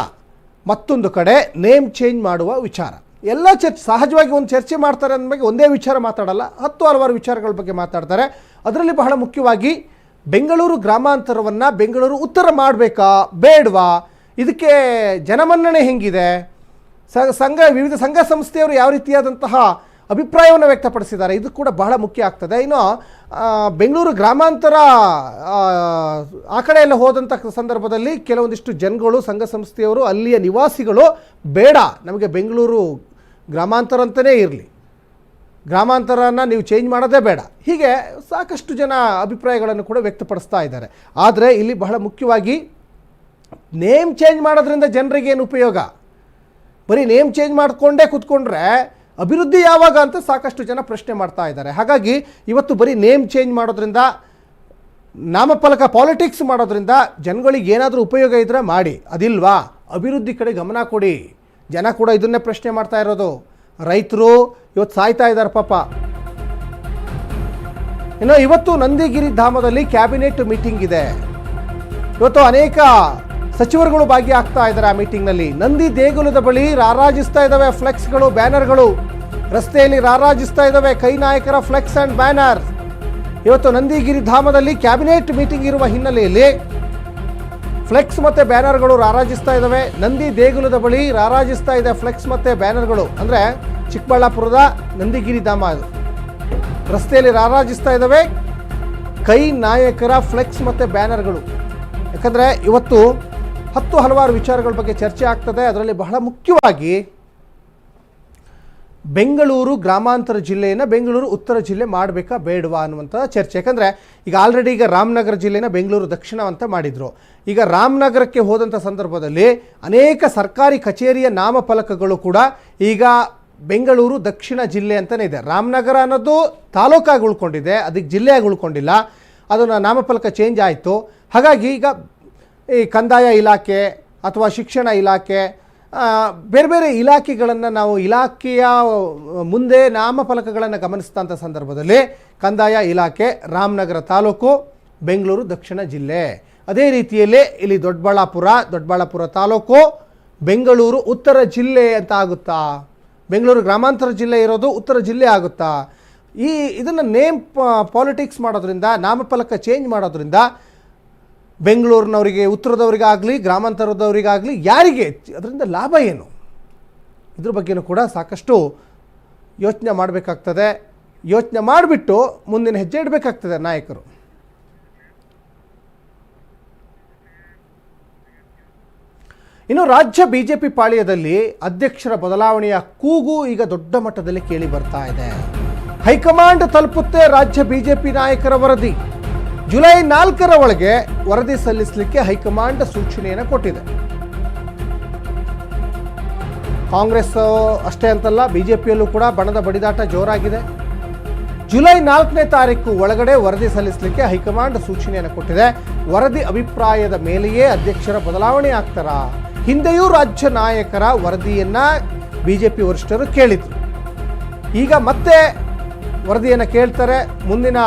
ಮತ್ತೊಂದು ಕಡೆ ನೇಮ್ ಚೇಂಜ್ ಮಾಡುವ ವಿಚಾರ. ಎಲ್ಲ ಚರ್ಚೆ ಸಹಜವಾಗಿ ಒಂದು ಚರ್ಚೆ ಮಾಡ್ತಾರೆ ಅಂದ ಬಗ್ಗೆ ಒಂದೇ ವಿಚಾರ ಮಾತಾಡಲ್ಲ, ಹತ್ತು ಹಲವಾರು ವಿಚಾರಗಳ ಬಗ್ಗೆ ಮಾತಾಡ್ತಾರೆ. ಅದರಲ್ಲಿ ಬಹಳ ಮುಖ್ಯವಾಗಿ ಬೆಂಗಳೂರು ಗ್ರಾಮಾಂತರವನ್ನು ಬೆಂಗಳೂರು ಉತ್ತರ ಮಾಡಬೇಕಾ, ಬೇಡವಾ? ಇದಕ್ಕೆ ಜನಮನ್ನಣೆ ಹೆಂಗಿದೆ? ಸಂಘ, ವಿವಿಧ ಸಂಘ ಸಂಸ್ಥೆಯವರು ಯಾವ ರೀತಿಯಾದಂತಹ ಅಭಿಪ್ರಾಯವನ್ನು ವ್ಯಕ್ತಪಡಿಸಿದ್ದಾರೆ. ಇದು ಕೂಡ ಬಹಳ ಮುಖ್ಯ ಆಗ್ತದೆ. ಇನ್ನು ಬೆಂಗಳೂರು ಗ್ರಾಮಾಂತರ ಆ, ಕಡೆ ಎಲ್ಲ ಹೋದಂಥ ಸಂದರ್ಭದಲ್ಲಿ ಕೆಲವೊಂದಿಷ್ಟು ಜನಗಳು ಸಂಘ ಸಂಸ್ಥೆಯವರು ಅಲ್ಲಿಯ ನಿವಾಸಿಗಳು ಬೇಡ. ನಮಗೆ ಬೆಂಗಳೂರು ಗ್ರಾಮಾಂತರ ಅಂತಲೇ ಇರಲಿ. ಗ್ರಾಮಾಂತರನ ನೀವು ಚೇಂಜ್ ಮಾಡೋದೇ ಬೇಡ. ಹೀಗೆ ಸಾಕಷ್ಟು ಜನ ಅಭಿಪ್ರಾಯಗಳನ್ನು ಕೂಡ ವ್ಯಕ್ತಪಡಿಸ್ತಾ ಇದ್ದಾರೆ. ಆದರೆ ಇಲ್ಲಿ ಬಹಳ ಮುಖ್ಯವಾಗಿ ನೇಮ್ ಚೇಂಜ್ ಮಾಡೋದ್ರಿಂದ ಜನರಿಗೆ ಏನು ಉಪಯೋಗ? ಬರೀ ನೇಮ್ ಚೇಂಜ್ ಮಾಡಿಕೊಂಡೇ ಕೂತ್ಕೊಂಡ್ರೆ ಅಭಿವೃದ್ಧಿ ಯಾವಾಗ ಅಂತ ಸಾಕಷ್ಟು ಜನ ಪ್ರಶ್ನೆ ಮಾಡ್ತಾ ಇದ್ದಾರೆ. ಹಾಗಾಗಿ ಇವತ್ತು ಬರೀ ನೇಮ್ ಚೇಂಜ್ ಮಾಡೋದ್ರಿಂದ, ನಾಮಫಲಕ ಪಾಲಿಟಿಕ್ಸ್ ಮಾಡೋದ್ರಿಂದ ಜನಗಳಿಗೆ ಏನಾದರೂ ಉಪಯೋಗ ಇದ್ದರೆ ಮಾಡಿ. ಅದಿಲ್ವಾ? ಅಭಿವೃದ್ಧಿ ಕಡೆ ಗಮನ ಕೊಡಿ. ಜನ ಕೂಡ ಇದನ್ನೇ ಪ್ರಶ್ನೆ ಮಾಡ್ತಾ ಇರೋದು. ರೈತರು ಇವತ್ತು ಸಾಯ್ತಾ ಇದ್ದಾರೆ ಪಾಪ. ಇನ್ನು ಇವತ್ತು ನಂದಿಗಿರಿ ಧಾಮದಲ್ಲಿ ಕ್ಯಾಬಿನೆಟ್ ಮೀಟಿಂಗ್ ಇದೆ. ಇವತ್ತು ಅನೇಕ ಸಚಿವರುಗಳು ಭಾಗಿಯಾಗ್ತಾ ಇದ್ದಾರೆ ಆ ಮೀಟಿಂಗ್ನಲ್ಲಿ. ನಂದಿ ದೇಗುಲದ ಬಳಿ ರಾರಾಜಿಸ್ತಾ ಇದ್ದಾವೆ ಫ್ಲೆಕ್ಸ್ಗಳು, ಬ್ಯಾನರ್ಗಳು. ರಸ್ತೆಯಲ್ಲಿ ರಾರಾಜಿಸ್ತಾ ಇದ್ದಾವೆ ಕೈ ನಾಯಕರ ಫ್ಲೆಕ್ಸ್ ಆ್ಯಂಡ್ ಬ್ಯಾನರ್. ಇವತ್ತು ನಂದಿಗಿರಿ ಧಾಮದಲ್ಲಿ ಕ್ಯಾಬಿನೆಟ್ ಮೀಟಿಂಗ್ ಇರುವ ಹಿನ್ನೆಲೆಯಲ್ಲಿ ಫ್ಲೆಕ್ಸ್ ಮತ್ತು ಬ್ಯಾನರ್ಗಳು ರಾರಾಜಿಸ್ತಾ ಇದ್ದಾವೆ. ನಂದಿ ದೇಗುಲದ ಬಳಿ ರಾರಾಜಿಸ್ತಾ ಇದೆ ಫ್ಲೆಕ್ಸ್ ಮತ್ತು ಬ್ಯಾನರ್ಗಳು. ಅಂದರೆ ಚಿಕ್ಕಬಳ್ಳಾಪುರದ ನಂದಿಗಿರಿ ಧಾಮ ರಸ್ತೆಯಲ್ಲಿ ರಾರಾಜಿಸ್ತಾ ಇದ್ದಾವೆ ಕೈ ನಾಯಕರ ಫ್ಲೆಕ್ಸ್ ಮತ್ತು ಬ್ಯಾನರ್ಗಳು. ಯಾಕಂದರೆ ಇವತ್ತು ಹತ್ತು ಹಲವಾರು ವಿಚಾರಗಳ ಬಗ್ಗೆ ಚರ್ಚೆ ಆಗ್ತದೆ. ಅದರಲ್ಲಿ ಬಹಳ ಮುಖ್ಯವಾಗಿ ಬೆಂಗಳೂರು ಗ್ರಾಮಾಂತರ ಜಿಲ್ಲೆಯನ್ನು ಬೆಂಗಳೂರು ಉತ್ತರ ಜಿಲ್ಲೆ ಮಾಡಬೇಕಾ ಬೇಡವಾ ಅನ್ನುವಂಥ ಚರ್ಚೆ. ಯಾಕಂದರೆ ಈಗ ಆಲ್ರೆಡಿ ಈಗ ರಾಮನಗರ ಜಿಲ್ಲೆನ ಬೆಂಗಳೂರು ದಕ್ಷಿಣ ಅಂತ ಮಾಡಿದರು. ಈಗ ರಾಮನಗರಕ್ಕೆ ಹೋದಂಥ ಸಂದರ್ಭದಲ್ಲಿ ಅನೇಕ ಸರ್ಕಾರಿ ಕಚೇರಿಯ ನಾಮಫಲಕಗಳು ಕೂಡ ಈಗ ಬೆಂಗಳೂರು ದಕ್ಷಿಣ ಜಿಲ್ಲೆ ಅಂತಲೇ ಇದೆ. ರಾಮನಗರ ಅನ್ನೋದು ತಾಲೂಕಾಗಿ ಉಳ್ಕೊಂಡಿದೆ, ಅದಕ್ಕೆ ಜಿಲ್ಲೆಯಾಗಿ ಉಳ್ಕೊಂಡಿಲ್ಲ. ಅದನ್ನು ನಾಮಫಲಕ ಚೇಂಜ್ ಆಯಿತು. ಹಾಗಾಗಿ ಈಗ ಈ ಕಂದಾಯ ಇಲಾಖೆ ಅಥವಾ ಶಿಕ್ಷಣ ಇಲಾಖೆ ಬೇರೆ ಬೇರೆ ಇಲಾಖೆಗಳನ್ನು ನಾವು ಇಲಾಖೆಯ ಮುಂದೆ ನಾಮಫಲಕಗಳನ್ನು ಗಮನಿಸಿದಂಥ ಸಂದರ್ಭದಲ್ಲಿ ಕಂದಾಯ ಇಲಾಖೆ ರಾಮನಗರ ತಾಲೂಕು, ಬೆಂಗಳೂರು ದಕ್ಷಿಣ ಜಿಲ್ಲೆ. ಅದೇ ರೀತಿಯಲ್ಲಿ ಇಲ್ಲಿ ದೊಡ್ಡಬಳ್ಳಾಪುರ ದೊಡ್ಡಬಳ್ಳಾಪುರ ತಾಲೂಕು, ಬೆಂಗಳೂರು ಉತ್ತರ ಜಿಲ್ಲೆ ಅಂತ ಆಗುತ್ತಾ? ಬೆಂಗಳೂರು ಗ್ರಾಮಾಂತರ ಜಿಲ್ಲೆ ಇರೋದು ಉತ್ತರ ಜಿಲ್ಲೆ ಆಗುತ್ತಾ? ಈ ಇದನ್ನು ನೇಮ್ ಪಾಲಿಟಿಕ್ಸ್ ಮಾಡೋದ್ರಿಂದ, ನಾಮಫಲಕ ಚೇಂಜ್ ಮಾಡೋದ್ರಿಂದ ಬೆಂಗಳೂರಿನವರಿಗೆ, ಉತ್ತರದವರಿಗಾಗಲಿ, ಗ್ರಾಮಾಂತರದವರಿಗಾಗಲಿ ಯಾರಿಗೆ ಅದರಿಂದ ಲಾಭ ಏನು? ಇದ್ರ ಬಗ್ಗೆನೂ ಕೂಡ ಸಾಕಷ್ಟು ಯೋಚನೆ ಮಾಡಬೇಕಾಗ್ತದೆ. ಯೋಚನೆ ಮಾಡಿಬಿಟ್ಟು ಮುಂದಿನ ಹೆಜ್ಜೆ ಇಡಬೇಕಾಗ್ತದೆ ನಾಯಕರು. ಇನ್ನು ರಾಜ್ಯ ಬಿಜೆಪಿ ಪಾಳ್ಯದಲ್ಲಿ ಅಧ್ಯಕ್ಷರ ಬದಲಾವಣೆಯ ಕೂಗು ಈಗ ದೊಡ್ಡ ಮಟ್ಟದಲ್ಲಿ ಕೇಳಿ ಬರ್ತಾ ಇದೆ. ಹೈಕಮಾಂಡ್ ತಲುಪುತ್ತೆ ರಾಜ್ಯ ಬಿಜೆಪಿ ನಾಯಕರ ವರದಿ. ಜುಲೈ ನಾಲ್ಕರ ಒಳಗೆ ವರದಿ ಸಲ್ಲಿಸಲಿಕ್ಕೆ ಹೈಕಮಾಂಡ್ ಸೂಚನೆಯನ್ನು ಕೊಟ್ಟಿದೆ. ಕಾಂಗ್ರೆಸ್ ಅಷ್ಟೇ ಅಂತಲ್ಲ, ಬಿಜೆಪಿಯಲ್ಲೂ ಕೂಡ ಬಣದ ಬಡಿದಾಟ ಜೋರಾಗಿದೆ. ಜುಲೈ ನಾಲ್ಕನೇ ತಾರೀಕು ಒಳಗಡೆ ವರದಿ ಸಲ್ಲಿಸಲಿಕ್ಕೆ ಹೈಕಮಾಂಡ್ ಸೂಚನೆಯನ್ನು ಕೊಟ್ಟಿದೆ. ವರದಿ ಅಭಿಪ್ರಾಯದ ಮೇಲೆಯೇ ಅಧ್ಯಕ್ಷರ ಬದಲಾವಣೆ ಆಗ್ತಾರಾ? ಹಿಂದೆಯೂ ರಾಜ್ಯ ನಾಯಕರ ವರದಿಯನ್ನ ಬಿಜೆಪಿ ವರಿಷ್ಠರು ಕೇಳಿದ್ರು. ಈಗ ಮತ್ತೆ ವರದಿಯನ್ನು ಕೇಳ್ತಾರೆ. ಮುಂದಿನ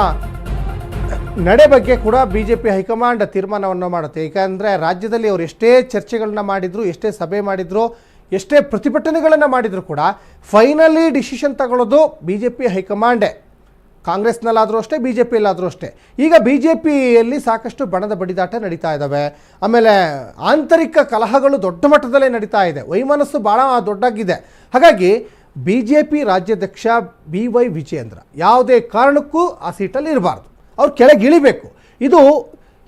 ನಡೆ ಬಗ್ಗೆ ಕೂಡ ಬಿ ಜೆ ಪಿ ಹೈಕಮಾಂಡ್ ತೀರ್ಮಾನವನ್ನು ಮಾಡುತ್ತೆ. ಏಕೆಂದರೆ ರಾಜ್ಯದಲ್ಲಿ ಅವರು ಎಷ್ಟೇ ಚರ್ಚೆಗಳನ್ನ ಮಾಡಿದ್ರು, ಎಷ್ಟೇ ಸಭೆ ಮಾಡಿದ್ರು, ಎಷ್ಟೇ ಪ್ರತಿಭಟನೆಗಳನ್ನು ಮಾಡಿದರೂ ಕೂಡ ಫೈನಲಿ ಡಿಸಿಷನ್ ತಗೊಳ್ಳೋದು ಬಿ ಜೆ ಪಿ ಹೈಕಮಾಂಡೇ. ಕಾಂಗ್ರೆಸ್ನಲ್ಲಾದರೂ ಅಷ್ಟೇ ಬಿ ಜೆ ಪಿಯಲ್ಲಾದರೂ ಅಷ್ಟೇ. ಈಗ ಬಿ ಜೆ ಪಿಯಲ್ಲಿ ಸಾಕಷ್ಟು ಬಣದ ಬಡಿದಾಟ ನಡೀತಾ ಇದ್ದಾವೆ ಆಮೇಲೆ ಆಂತರಿಕ ಕಲಹಗಳು ದೊಡ್ಡ ಮಟ್ಟದಲ್ಲೇ ನಡೀತಾ ಇದೆ. ವೈಮನಸ್ಸು ಭಾಳ ದೊಡ್ಡಾಗಿದೆ. ಹಾಗಾಗಿ ಬಿ ಜೆ ಪಿ ರಾಜ್ಯಾಧ್ಯಕ್ಷ ಬಿ ವೈ ವಿಜಯೇಂದ್ರ ಯಾವುದೇ ಕಾರಣಕ್ಕೂ ಆ ಸೀಟಲ್ಲಿ ಇರಬಾರ್ದು ಅವ್ರು ಕೆಳಗೆ ಇಳಿಬೇಕು. ಇದು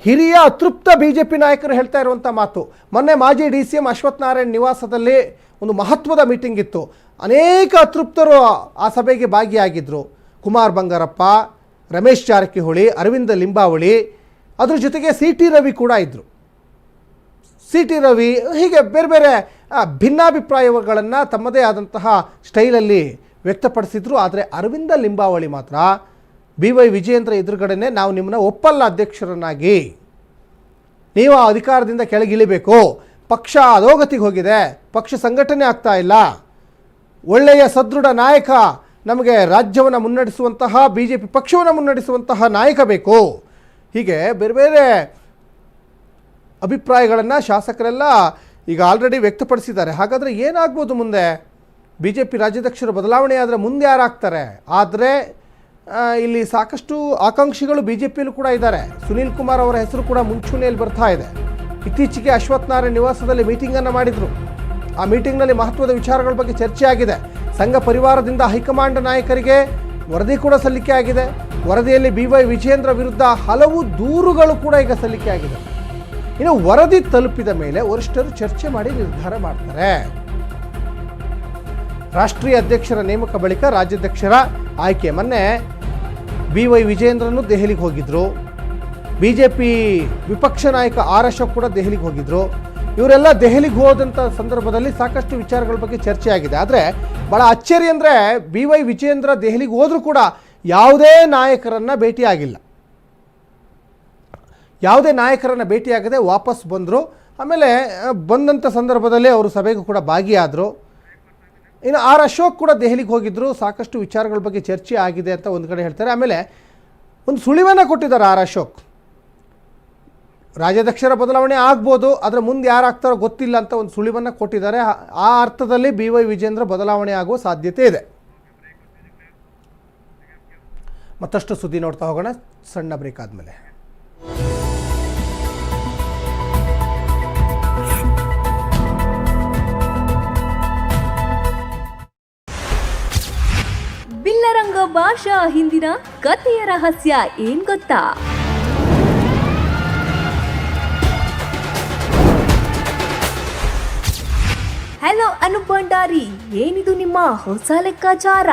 ಹಿರಿಯ ಅತೃಪ್ತ ಬಿ ಜೆ ಪಿ ನಾಯಕರು ಹೇಳ್ತಾ ಇರುವಂಥ ಮಾತು. ಮೊನ್ನೆ ಮಾಜಿ ಡಿ ಸಿ ಎಂ ಅಶ್ವತ್ಥನಾರಾಯಣ್ ನಿವಾಸದಲ್ಲಿ ಒಂದು ಮಹತ್ವದ ಮೀಟಿಂಗ್ ಇತ್ತು. ಅನೇಕ ಅತೃಪ್ತರು ಆ ಸಭೆಗೆ ಭಾಗಿಯಾಗಿದ್ದರು ಕುಮಾರ್ ಬಂಗಾರಪ್ಪ, ರಮೇಶ್ ಜಾರಕಿಹೊಳಿ, ಅರವಿಂದ ಲಿಂಬಾವಳಿ, ಅದ್ರ ಜೊತೆಗೆ ಸಿ ಟಿ ರವಿ ಕೂಡ ಇದ್ದರು ಸಿ ಟಿ ರವಿ ಹೀಗೆ ಬೇರೆ ಬೇರೆ ಭಿನ್ನಾಭಿಪ್ರಾಯಗಳನ್ನು ತಮ್ಮದೇ ಆದಂತಹ ಸ್ಟೈಲಲ್ಲಿ ವ್ಯಕ್ತಪಡಿಸಿದ್ರು. ಆದರೆ ಅರವಿಂದ ಲಿಂಬಾವಳಿ ಮಾತ್ರ ಬಿ ವೈ ವಿಜಯೇಂದ್ರ ಎದುರುಗಡೆನೆ ನಾವು ನಿಮ್ಮನ್ನ ಒಪ್ಪಲ್ಲ ಅಧ್ಯಕ್ಷರನ್ನಾಗಿ. ನೀವು ಆ ಅಧಿಕಾರದಿಂದ ಕೆಳಗಿಳಿಬೇಕು. ಪಕ್ಷ ಅಧೋಗತಿಗೆ ಹೋಗಿದೆ. ಪಕ್ಷ ಸಂಘಟನೆ ಆಗ್ತಾ ಇಲ್ಲ. ಒಳ್ಳೆಯ ಸದೃಢ ನಾಯಕ ನಮಗೆ ರಾಜ್ಯವನ್ನು ಮುನ್ನಡೆಸುವಂತಹ ಬಿ ಜೆ ಪಿ ಪಕ್ಷವನ್ನು ಮುನ್ನಡೆಸುವಂತಹ ನಾಯಕ ಬೇಕು. ಹೀಗೆ ಬೇರೆ ಬೇರೆ ಅಭಿಪ್ರಾಯಗಳನ್ನು ಶಾಸಕರೆಲ್ಲ ಈಗ ಆಲ್ರೆಡಿ ವ್ಯಕ್ತಪಡಿಸಿದ್ದಾರೆ. ಹಾಗಾದರೆ ಏನಾಗ್ಬೋದು ಮುಂದೆ? ಬಿ ಜೆ ಪಿ ರಾಜ್ಯಾಧ್ಯಕ್ಷರು ಬದಲಾವಣೆ ಆದರೆ ಮುಂದೆ ಯಾರಾಗ್ತಾರೆ? ಆದರೆ ಇಲ್ಲಿ ಸಾಕಷ್ಟು ಆಕಾಂಕ್ಷಿಗಳು ಬಿ ಜೆ ಪಿಯಲ್ಲೂ ಕೂಡ ಇದ್ದಾರೆ. ಸುನೀಲ್ ಕುಮಾರ್ ಅವರ ಹೆಸರು ಕೂಡ ಮುಂಚೂಣಿಯಲ್ಲಿ ಬರ್ತಾ ಇದೆ. ಇತ್ತೀಚೆಗೆ ಅಶ್ವಥ್ ನಾರಾಯಣ್ ನಿವಾಸದಲ್ಲಿ ಮೀಟಿಂಗನ್ನು ಮಾಡಿದರು. ಆ ಮೀಟಿಂಗ್ನಲ್ಲಿ ಮಹತ್ವದ ವಿಚಾರಗಳ ಬಗ್ಗೆ ಚರ್ಚೆ ಆಗಿದೆ. ಸಂಘ ಪರಿವಾರದಿಂದ ಹೈಕಮಾಂಡ್ ನಾಯಕರಿಗೆ ವರದಿ ಕೂಡ ಸಲ್ಲಿಕೆ ಆಗಿದೆ. ವರದಿಯಲ್ಲಿ ಬಿ ವೈ ವಿಜೇಂದ್ರ ವಿರುದ್ಧ ಹಲವು ದೂರುಗಳು ಕೂಡ ಈಗ ಸಲ್ಲಿಕೆ ಆಗಿದೆ. ಇನ್ನು ವರದಿ ತಲುಪಿದ ಮೇಲೆ ವರಿಷ್ಠರು ಚರ್ಚೆ ಮಾಡಿ ನಿರ್ಧಾರ ಮಾಡ್ತಾರೆ. ರಾಷ್ಟ್ರೀಯ ಅಧ್ಯಕ್ಷರ ನೇಮಕ ಬಳಿಕ ರಾಜ್ಯಾಧ್ಯಕ್ಷರ ಆಯ್ಕೆ. ಮೊನ್ನೆ ಬಿ ವೈ ವಿಜೇಂದ್ರನು ದೆಹಲಿಗೆ ಹೋಗಿದ್ರು. ಬಿ ಜೆ ಪಿ ವಿಪಕ್ಷ ನಾಯಕ ಆರ್ ಅಶೋಕ್ ಕೂಡ ದೆಹಲಿಗೆ ಹೋಗಿದ್ರು. ಇವರೆಲ್ಲ ದೆಹಲಿಗೆ ಹೋದಂಥ ಸಂದರ್ಭದಲ್ಲಿ ಸಾಕಷ್ಟು ವಿಚಾರಗಳ ಬಗ್ಗೆ ಚರ್ಚೆ ಆಗಿದೆ ಆದರೆ ಭಾಳ ಅಚ್ಚರಿ ಅಂದರೆ ಬಿ ವೈ ವಿಜೇಂದ್ರ ದೆಹಲಿಗೆ ಹೋದರೂ ಕೂಡ ಯಾವುದೇ ನಾಯಕರನ್ನು ಭೇಟಿಯಾಗಿಲ್ಲ. ಯಾವುದೇ ನಾಯಕರನ್ನು ಭೇಟಿಯಾಗದೆ ವಾಪಸ್ ಬಂದರು. ಆಮೇಲೆ ಬಂದಂಥ ಸಂದರ್ಭದಲ್ಲಿ ಅವರು ಸಭೆಗೂ ಕೂಡ ಭಾಗಿಯಾದರು. ಇನ್ನು ಆರ್ ಅಶೋಕ್ ಕೂಡ ದೆಹಲಿಗೆ ಹೋಗಿದ್ದರು ಸಾಕಷ್ಟು ವಿಚಾರಗಳ ಬಗ್ಗೆ ಚರ್ಚೆ ಆಗಿದೆ ಅಂತ ಒಂದು ಕಡೆ ಹೇಳ್ತಾರೆ. ಆಮೇಲೆ ಒಂದು ಸುಳಿವನ್ನು ಕೊಟ್ಟಿದ್ದಾರೆ ಆರ್ ಅಶೋಕ್. ರಾಜ್ಯಾಧ್ಯಕ್ಷರ ಬದಲಾವಣೆ ಆಗ್ಬೋದು, ಆದರೆ ಮುಂದೆ ಯಾರು ಆಗ್ತಾರೋ ಗೊತ್ತಿಲ್ಲ ಅಂತ ಒಂದು ಸುಳಿವನ್ನು ಕೊಟ್ಟಿದ್ದಾರೆ. ಆ ಅರ್ಥದಲ್ಲಿ ಬಿ ವೈ ವಿಜೇಂದ್ರ ಬದಲಾವಣೆ ಆಗುವ ಸಾಧ್ಯತೆ ಇದೆ. ಮತ್ತಷ್ಟು ಸುದ್ದಿ ನೋಡ್ತಾ ಹೋಗೋಣ. ಸಣ್ಣ ಬ್ರೇಕ್ ಆದಮೇಲೆ. ಭಾಷಾ ಹಿಂದಿನ ಕಥೆಯ ರಹಸ್ಯ ಏನ್ ಗೊತ್ತಾ? ಹಲೋ ಅನು ಭಂಡಾರಿ, ಏನಿದು ನಿಮ್ಮ ಹೊಸ ಲೆಕ್ಕಾಚಾರ?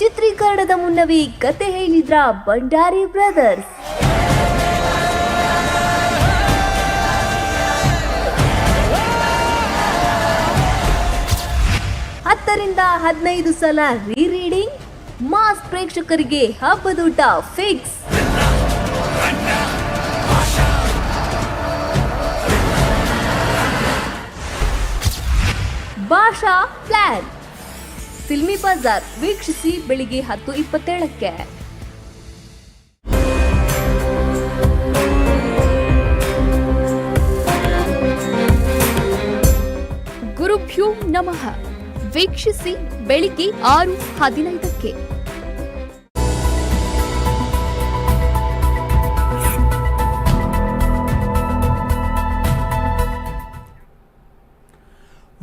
ಚಿತ್ರೀಕರಣದ ಮುನ್ನವೇ ಕತೆ ಹೇಳಿದ್ರ ಭಂಡಾರಿ ಬ್ರದರ್ಸ್? ಹತ್ತರಿಂದ ಹದಿನೈದು ಸಲ ರೀ ರೀಡಿಂಗ್ ಮಾಸ್ ಪ್ರೇಕ್ಷಕರಿಗೆ ಹಬ್ಬದೂಟ ಫಿಕ್ಸ್. ಭಾಷಾ ಪ್ಲಾನ್. ಫಿಲ್ಮಿ ಬಜಾರ್ ವೀಕ್ಷಿಸಿ ಬೆಳಿಗ್ಗೆ ಹತ್ತು ಇಪ್ಪತ್ತೇಳಕ್ಕೆ. ಗುರುಭ್ಯೋ ನಮಃ. ವೀಕ್ಷಿಸಿ ಬೆಳಿಗ್ಗೆ ಆರು ಹದಿನೈದಕ್ಕೆ.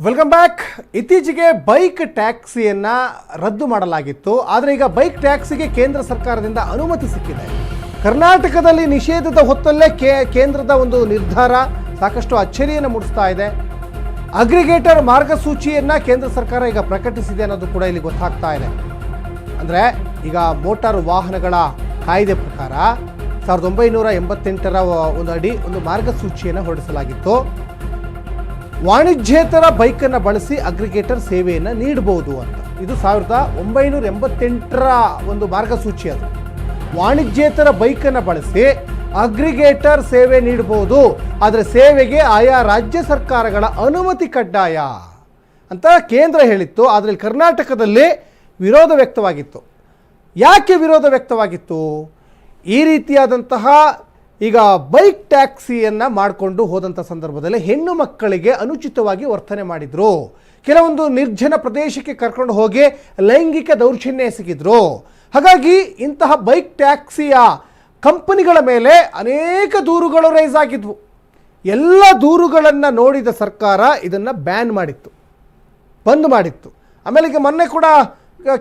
ವೆಲ್ಕಮ್ ಬ್ಯಾಕ್ ಇತ್ತೀಚೆಗೆ ಬೈಕ್ ಟ್ಯಾಕ್ಸಿಯನ್ನು ರದ್ದು ಮಾಡಲಾಗಿತ್ತು. ಆದರೆ ಈಗ ಬೈಕ್ ಟ್ಯಾಕ್ಸಿಗೆ ಕೇಂದ್ರ ಸರ್ಕಾರದಿಂದ ಅನುಮತಿ ಸಿಕ್ಕಿದೆ. ಕರ್ನಾಟಕದಲ್ಲಿ ನಿಷೇಧದ ಹೊತ್ತಲ್ಲೇ ಕೇಂದ್ರದ ಒಂದು ನಿರ್ಧಾರ ಸಾಕಷ್ಟು ಅಚ್ಚರಿಯನ್ನು ಮೂಡಿಸ್ತಾ ಇದೆ. ಅಗ್ರಿಗೇಟರ್ ಮಾರ್ಗಸೂಚಿಯನ್ನು ಕೇಂದ್ರ ಸರ್ಕಾರ ಈಗ ಪ್ರಕಟಿಸಿದೆ ಅನ್ನೋದು ಕೂಡ ಇಲ್ಲಿ ಗೊತ್ತಾಗ್ತಾ ಇದೆ. ಅಂದರೆ ಈಗ ಮೋಟಾರ್ ವಾಹನಗಳ ಕಾಯ್ದೆ ಪ್ರಕಾರ ಸಾವಿರದ ಒಂಬೈನೂರ ಎಂಬತ್ತೆಂಟರ ಒಂದು ಅಡಿ ಒಂದು ಮಾರ್ಗಸೂಚಿಯನ್ನು ಹೊರಡಿಸಲಾಗಿತ್ತು. ವಾಣಿಜ್ಯೇತರ ಬೈಕನ್ನು ಬಳಸಿ ಅಗ್ರಿಗೇಟರ್ ಸೇವೆಯನ್ನು ನೀಡಬಹುದು ಅಂತ. ಇದು ಸಾವಿರದ ಒಂಬೈನೂರ ಎಂಬತ್ತೆಂಟರ ಒಂದು ಮಾರ್ಗಸೂಚಿ ಅದು. ವಾಣಿಜ್ಯೇತರ ಬೈಕನ್ನು ಬಳಸಿ ಅಗ್ರಿಗೇಟರ್ ಸೇವೆ ನೀಡಬಹುದು. ಆದರೆ ಸೇವೆಗೆ ಆಯಾ ರಾಜ್ಯ ಸರ್ಕಾರಗಳ ಅನುಮತಿ ಕಡ್ಡಾಯ ಅಂತ ಕೇಂದ್ರ ಹೇಳಿತ್ತು. ಆದರೆ ಕರ್ನಾಟಕದಲ್ಲಿ ವಿರೋಧ ವ್ಯಕ್ತವಾಗಿತ್ತು. ಯಾಕೆ ವಿರೋಧ ವ್ಯಕ್ತವಾಗಿತ್ತು? ಈ ರೀತಿಯಾದಂತಹ ಈಗ ಬೈಕ್ ಟ್ಯಾಕ್ಸಿಯನ್ನು ಮಾಡಿಕೊಂಡು ಹೋದಂಥ ಸಂದರ್ಭದಲ್ಲಿ ಹೆಣ್ಣು ಮಕ್ಕಳಿಗೆ ಅನುಚಿತವಾಗಿ ವರ್ತನೆ ಮಾಡಿದರು. ಕೆಲವೊಂದು ನಿರ್ಜನ ಪ್ರದೇಶಕ್ಕೆ ಕರ್ಕೊಂಡು ಹೋಗಿ ಲೈಂಗಿಕ ದೌರ್ಜನ್ಯ ಎಸಗಿದ್ರು. ಹಾಗಾಗಿ ಇಂತಹ ಬೈಕ್ ಟ್ಯಾಕ್ಸಿಯ ಕಂಪನಿಗಳ ಮೇಲೆ ಅನೇಕ ದೂರುಗಳು ರೈಸ್ ಆಗಿದ್ವು. ಎಲ್ಲ ದೂರುಗಳನ್ನು ನೋಡಿದ ಸರ್ಕಾರ ಇದನ್ನು ಬ್ಯಾನ್ ಮಾಡಿತ್ತು, ಬಂದ್ ಮಾಡಿತ್ತು. ಆಮೇಲೆ ಈಗ ಮೊನ್ನೆ ಕೂಡ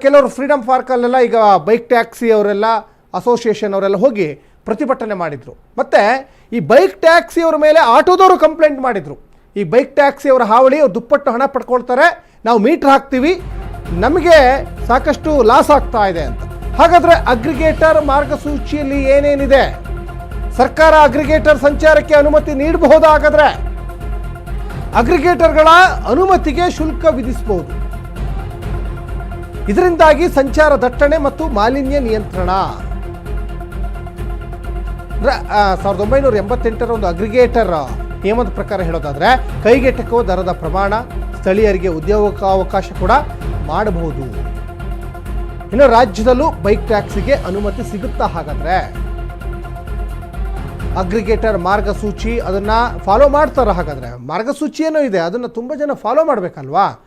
ಕೆಲವರು ಫ್ರೀಡಮ್ ಪಾರ್ಕಲ್ಲೆಲ್ಲ ಈಗ ಬೈಕ್ ಟ್ಯಾಕ್ಸಿ ಅವರೆಲ್ಲ ಅಸೋಸಿಯೇಷನ್ ಅವರೆಲ್ಲ ಹೋಗಿ ಪ್ರತಿಭಟನೆ ಮಾಡಿದರು. ಮತ್ತು ಈ ಬೈಕ್ ಟ್ಯಾಕ್ಸಿ ಅವರ ಮೇಲೆ ಆಟೋದವರು ಕಂಪ್ಲೇಂಟ್ ಮಾಡಿದರು. ಈ ಬೈಕ್ ಟ್ಯಾಕ್ಸಿ ಅವರ ಹಾವಳಿ, ಅವ್ರು ದುಪ್ಪಟ್ಟು ಹಣ ಪಡ್ಕೊಳ್ತಾರೆ, ನಾವು ಮೀಟ್ರ್ ಹಾಕ್ತೀವಿ, ನಮಗೆ ಸಾಕಷ್ಟು ಲಾಸ್ ಆಗ್ತಾ ಇದೆ ಅಂತ. ಹಾಗಾದರೆ ಅಗ್ರಿಗೇಟರ್ ಮಾರ್ಗಸೂಚಿಯಲ್ಲಿ ಏನೇನಿದೆ? ಸರ್ಕಾರ ಅಗ್ರಿಗೇಟರ್ ಸಂಚಾರಕ್ಕೆ ಅನುಮತಿ ನೀಡಬಹುದು ಹಾಗಾದ್ರೆ ಅಗ್ರಿಗೇಟರ್ಗಳ ಅನುಮತಿಗೆ ಶುಲ್ಕ ವಿಧಿಸಬಹುದು. ಇದರಿಂದಾಗಿ ಸಂಚಾರ ದಟ್ಟಣೆ ಮತ್ತು ಮಾಲಿನ್ಯ ನಿಯಂತ್ರಣ. ಸಾವಿರದ ಒಂಬೈನೂರ ಎಂಬತ್ತೆಂಟರ ಒಂದು ಅಗ್ರಿಗೇಟರ್ ನಿಯಮದ ಪ್ರಕಾರ ಹೇಳೋದಾದ್ರೆ ಕೈಗೆಟಕುವ ದರದ ಪ್ರಮಾಣ ಸ್ಥಳೀಯರಿಗೆ ಉದ್ಯೋಗಾವಕಾಶ ಕೂಡ ಮಾಡಬಹುದು. ಇನ್ನು ರಾಜ್ಯದಲ್ಲೂ ಬೈಕ್ ಟ್ಯಾಕ್ಸಿಗೆ ಅನುಮತಿ ಸಿಗುತ್ತಾ ಹಾಗಾದ್ರೆ? ಅಗ್ರಿಗೇಟರ್ ಮಾರ್ಗಸೂಚಿ ಅದನ್ನ ಫಾಲೋ ಮಾಡ್ತಾರ ಹಾಗಾದ್ರೆ? ಮಾರ್ಗಸೂಚಿ ಏನೋ ಇದೆ, ಅದನ್ನ ತುಂಬ ಜನ ಫಾಲೋ ಮಾಡಬೇಕಲ್ವಾ?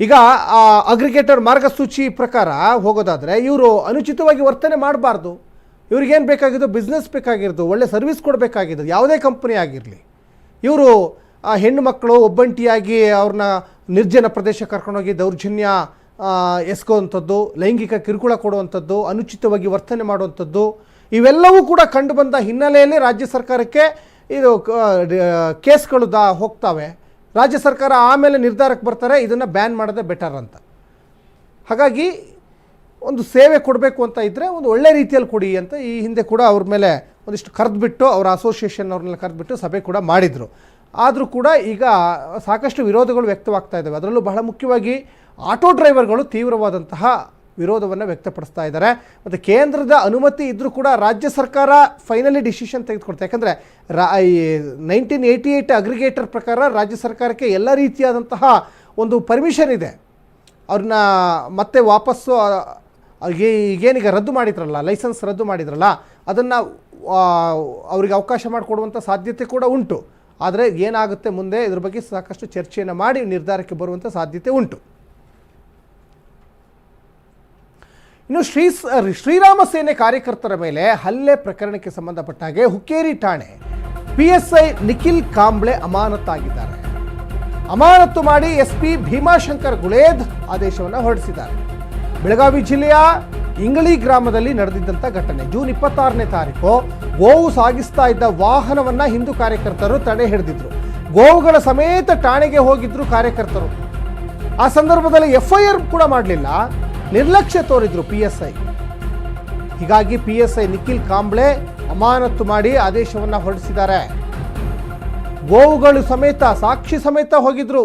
ಈಗ, ಆ, ಅಗ್ರಿಗೇಟರ್ ಮಾರ್ಗಸೂಚಿ ಪ್ರಕಾರ ಹೋಗೋದಾದರೆ, ಇವರು ಅನುಚಿತವಾಗಿ ವರ್ತನೆ ಮಾಡಬಾರ್ದು. ಇವ್ರಿಗೇನು ಬೇಕಾಗಿದ್ದು ಬಿಸ್ನೆಸ್ ಬೇಕಾಗಿರೋದು, ಒಳ್ಳೆ ಸರ್ವಿಸ್ ಕೊಡಬೇಕಾಗಿದ್ದು, ಯಾವುದೇ ಕಂಪನಿ ಆಗಿರಲಿ. ಇವರು ಹೆಣ್ಣು ಮಕ್ಕಳು, ಒಬ್ಬಂಟಿಯಾಗಿ ಅವ್ರನ್ನ ನಿರ್ಜನ ಪ್ರದೇಶ ಕರ್ಕೊಂಡೋಗಿ ದೌರ್ಜನ್ಯ ಎಸ್ಕೋವಂಥದ್ದು ಲೈಂಗಿಕ ಕಿರುಕುಳ ಕೊಡುವಂಥದ್ದು, ಅನುಚಿತವಾಗಿ ವರ್ತನೆ ಮಾಡುವಂಥದ್ದು, ಇವೆಲ್ಲವೂ ಕೂಡ ಕಂಡುಬಂದ ಹಿನ್ನೆಲೆಯಲ್ಲಿ ರಾಜ್ಯ ಸರ್ಕಾರಕ್ಕೆ ಇದು ಕೇಸ್ಗಳು ದಾ ಹೋಗ್ತವೆ. ರಾಜ್ಯ ಸರ್ಕಾರ ಆಮೇಲೆ ನಿರ್ಧಾರಕ್ಕೆ ಬರ್ತಾರೆ, ಇದನ್ನು ಬ್ಯಾನ್ ಮಾಡೋದೇ ಬೆಟರ್ ಅಂತ. ಹಾಗಾಗಿ, ಒಂದು ಸೇವೆ ಕೊಡಬೇಕು ಅಂತ ಇದ್ದರೆ ಒಂದು ಒಳ್ಳೆ ರೀತಿಯಲ್ಲಿ ಕೊಡಿ ಅಂತ ಈ ಹಿಂದೆ ಕೂಡ ಅವ್ರ ಮೇಲೆ ಒಂದಿಷ್ಟು ಕರೆದುಬಿಟ್ಟು, ಅವರ ಅಸೋಸಿಯೇಷನ್ ಅವ್ರನ್ನೆಲ್ಲ ಕರೆದುಬಿಟ್ಟು ಸಭೆ ಕೂಡ ಮಾಡಿದರು. ಆದರೂ ಕೂಡ ಈಗ ಸಾಕಷ್ಟು ವಿರೋಧಗಳು ವ್ಯಕ್ತವಾಗ್ತಾ ಇದ್ದಾವೆ. ಅದರಲ್ಲೂ ಬಹಳ ಮುಖ್ಯವಾಗಿ ಆಟೋ ಡ್ರೈವರ್ಗಳು ತೀವ್ರವಾದಂತಹ ವಿರೋಧವನ್ನು ವ್ಯಕ್ತಪಡಿಸ್ತಾ ಇದ್ದಾರೆ. ಮತ್ತು ಕೇಂದ್ರದ ಅನುಮತಿ ಇದ್ದರೂ ಕೂಡ ರಾಜ್ಯ ಸರ್ಕಾರ ಫೈನಲಿ ಡಿಸಿಷನ್ ತೆಗೆದುಕೊಡ್ತಾರೆ ಯಾಕಂದರೆ ರಾ ಈ ನೈನ್ಟೀನ್ ಏಯ್ಟಿ ಏಯ್ಟ್ ಅಗ್ರಿಗೇಟರ್ ಪ್ರಕಾರ ರಾಜ್ಯ ಸರ್ಕಾರಕ್ಕೆ ಎಲ್ಲ ರೀತಿಯಾದಂತಹ ಒಂದು ಪರ್ಮಿಷನ್ ಇದೆ. ಅವ್ರನ್ನ ಮತ್ತೆ ವಾಪಸ್ಸು ಈಗೇನೀಗ ರದ್ದು ಮಾಡಿದ್ರಲ್ಲ ಲೈಸೆನ್ಸ್ ರದ್ದು ಮಾಡಿದ್ರಲ್ಲ, ಅದನ್ನು ಅವರಿಗೆ ಅವಕಾಶ ಮಾಡಿಕೊಡುವಂಥ ಸಾಧ್ಯತೆ ಕೂಡ ಉಂಟು. ಆದರೆ ಏನಾಗುತ್ತೆ ಮುಂದೆ? ಇದ್ರ ಬಗ್ಗೆ ಸಾಕಷ್ಟು ಚರ್ಚೆಯನ್ನು ಮಾಡಿ ನಿರ್ಧಾರಕ್ಕೆ ಬರುವಂಥ ಸಾಧ್ಯತೆ ಉಂಟು. ಇನ್ನು ಶ್ರೀ ಶ್ರೀರಾಮ ಸೇನೆ ಕಾರ್ಯಕರ್ತರ ಮೇಲೆ ಹಲ್ಲೆ ಪ್ರಕರಣಕ್ಕೆ ಸಂಬಂಧಪಟ್ಟ ಹಾಗೆ ಹುಕ್ಕೇರಿ ಠಾಣೆ P S I Nikhil Kamble ಅಮಾನತಾಗಿದ್ದಾರೆ. ಅಮಾನತು ಮಾಡಿ ಎಸ್ ಪಿ ಭೀಮಾಶಂಕರ್ ಗುಳೇದ್ ಆದೇಶವನ್ನು ಹೊರಡಿಸಿದ್ದಾರೆ. ಬೆಳಗಾವಿ ಜಿಲ್ಲೆಯ ಇಂಗಳಿ ಗ್ರಾಮದಲ್ಲಿ ನಡೆದಿದ್ದಂಥ ಘಟನೆ. ಜೂನ್ ಇಪ್ಪತ್ತಾರನೇ ತಾರೀಕು ಗೋವು ಸಾಗಿಸ್ತಾ ಇದ್ದ ವಾಹನವನ್ನ ಹಿಂದೂ ಕಾರ್ಯಕರ್ತರು ತಡೆ ಹಿಡಿದಿದ್ರು. ಗೋವುಗಳ ಸಮೇತ ಠಾಣೆಗೆ ಹೋಗಿದ್ರು ಕಾರ್ಯಕರ್ತರು. ಆ ಸಂದರ್ಭದಲ್ಲಿ ಎಫ್ ಐ ಆರ್ ಕೂಡ ಮಾಡಲಿಲ್ಲ. ನಿರ್ಲಕ್ಷ್ಯ ತೋರಿದ್ರು ಪಿ ಎಸ್ ಐ. ಹೀಗಾಗಿ P S I Nikhil Kamble ಅಮಾನತ್ತು ಮಾಡಿ ಆದೇಶವನ್ನು ಹೊರಡಿಸಿದ್ದಾರೆ. ಗೋವುಗಳು ಸಮೇತ, ಸಾಕ್ಷಿ ಸಮೇತ ಹೋಗಿದ್ರು.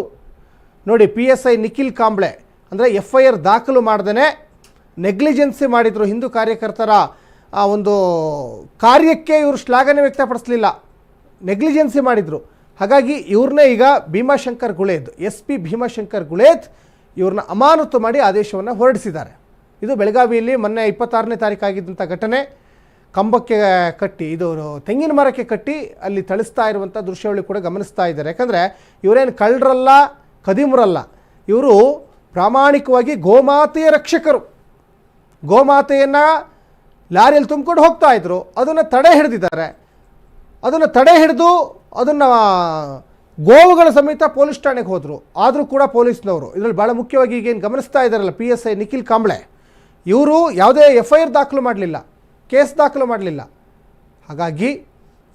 ನೋಡಿ, P S I Nikhil Kamble. ಅಂದರೆ ಎಫ್ ಐ ಆರ್ ದಾಖಲು ಮಾಡ್ದೇ ನೆಗ್ಲಿಜೆನ್ಸಿ ಮಾಡಿದರು ಹಿಂದೂ ಕಾರ್ಯಕರ್ತರ ಆ ಒಂದು ಕಾರ್ಯಕ್ಕೆ ಇವರು ಶ್ಲಾಘನೆ ವ್ಯಕ್ತಪಡಿಸಲಿಲ್ಲ. ನೆಗ್ಲಿಜೆನ್ಸಿ ಮಾಡಿದರು. ಹಾಗಾಗಿ ಇವ್ರನ್ನೇ ಈಗ ಭೀಮಾಶಂಕರ್ ಗುಳೇದ್ ಎಸ್ ಪಿ ಭೀಮಾಶಂಕರ್ ಗುಳೇದ್ ಇವ್ರನ್ನ ಅಮಾನತು ಮಾಡಿ ಆದೇಶವನ್ನು ಹೊರಡಿಸಿದ್ದಾರೆ. ಇದು ಬೆಳಗಾವಿಯಲ್ಲಿ ಮೊನ್ನೆ ಇಪ್ಪತ್ತಾರನೇ ತಾರೀಕಾಗಿದ್ದಂಥ ಘಟನೆ. ಕಂಬಕ್ಕೆ ಕಟ್ಟಿ, ಇದು ತೆಂಗಿನ ಮರಕ್ಕೆ ಕಟ್ಟಿ ಅಲ್ಲಿ ಥಳಿಸ್ತಾ ಇರುವಂಥ ದೃಶ್ಯಾವಳಿ ಕೂಡ ಗಮನಿಸ್ತಾ ಇದ್ದಾರೆ. ಯಾಕಂದರೆ ಇವರೇನು ಕಳ್ಳರಲ್ಲ, ಕದಿಮರಲ್ಲ. ಇವರು ಪ್ರಾಮಾಣಿಕವಾಗಿ ಗೋಮಾತೆಯ ರಕ್ಷಕರು. ಗೋಮಾತೆಯನ್ನು ಲಾರಿಯಲ್ಲಿ ತುಂಬಿಕೊಂಡು ಹೋಗ್ತಾ ಇದ್ರು. ಅದನ್ನು ತಡೆ ಹಿಡಿದಿದ್ದಾರೆ. ಅದನ್ನು ತಡೆ ಹಿಡಿದು ಅದನ್ನು ಗೋವುಗಳ ಸಮೇತ ಪೊಲೀಸ್ ಠಾಣೆಗೆ ಹೋದರು. ಆದರೂ ಕೂಡ ಪೊಲೀಸ್ನವರು. ಇದರಲ್ಲಿ ಭಾಳ ಮುಖ್ಯವಾಗಿ ಈಗೇನು ಗಮನಿಸ್ತಾ ಇದ್ದಾರಲ್ಲ P S I Nikhil Kamble. ಇವರು ಯಾವುದೇ ಎಫ್ ಐ ಆರ್ ದಾಖಲು ಮಾಡಲಿಲ್ಲ. ಕೇಸ್ ದಾಖಲು ಮಾಡಲಿಲ್ಲ. ಹಾಗಾಗಿ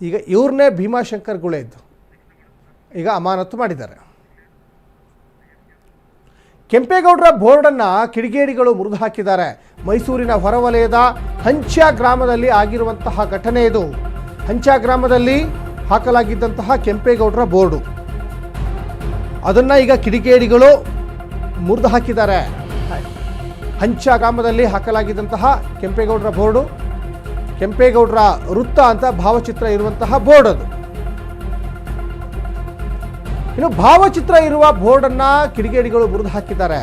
ಈಗ ಇವ್ರನ್ನೇ ಭೀಮಾಶಂಕರ್ ಇದ್ದು. ಈಗ ಅಮಾನತು ಮಾಡಿದ್ದಾರೆ. ಕೆಂಪೇಗೌಡರ ಬೋರ್ಡನ್ನು ಕಿಡಿಗೇಡಿಗಳು ಮುರಿದು ಹಾಕಿದ್ದಾರೆ. ಮೈಸೂರಿನ ಹೊರವಲಯದ ಹಂಚ ಗ್ರಾಮದಲ್ಲಿ ಆಗಿರುವಂತಹ ಘಟನೆ ಇದು. ಹಂಚ ಗ್ರಾಮದಲ್ಲಿ ಹಾಕಲಾಗಿದ್ದಂತಹ ಕೆಂಪೇಗೌಡರ ಬೋರ್ಡು. ಅದನ್ನು ಈಗ ಕಿಡಿಗೇಡಿಗಳು ಮುರಿದು ಹಾಕಿದ್ದಾರೆ. ಹಂಚ ಗ್ರಾಮದಲ್ಲಿ ಹಾಕಲಾಗಿದ್ದಂತಹ ಕೆಂಪೇಗೌಡರ ಬೋರ್ಡು. ಕೆಂಪೇಗೌಡರ ವೃತ್ತ ಅಂತ ಭಾವಚಿತ್ರ ಇರುವಂತಹ ಬೋರ್ಡ್ ಅದು. ಇನ್ನು ಭಾವಚಿತ್ರ ಇರುವ ಬೋರ್ಡನ್ನು ಕಿಡಿಗೇಡಿಗಳು ಮುರಿದು ಹಾಕಿದ್ದಾರೆ.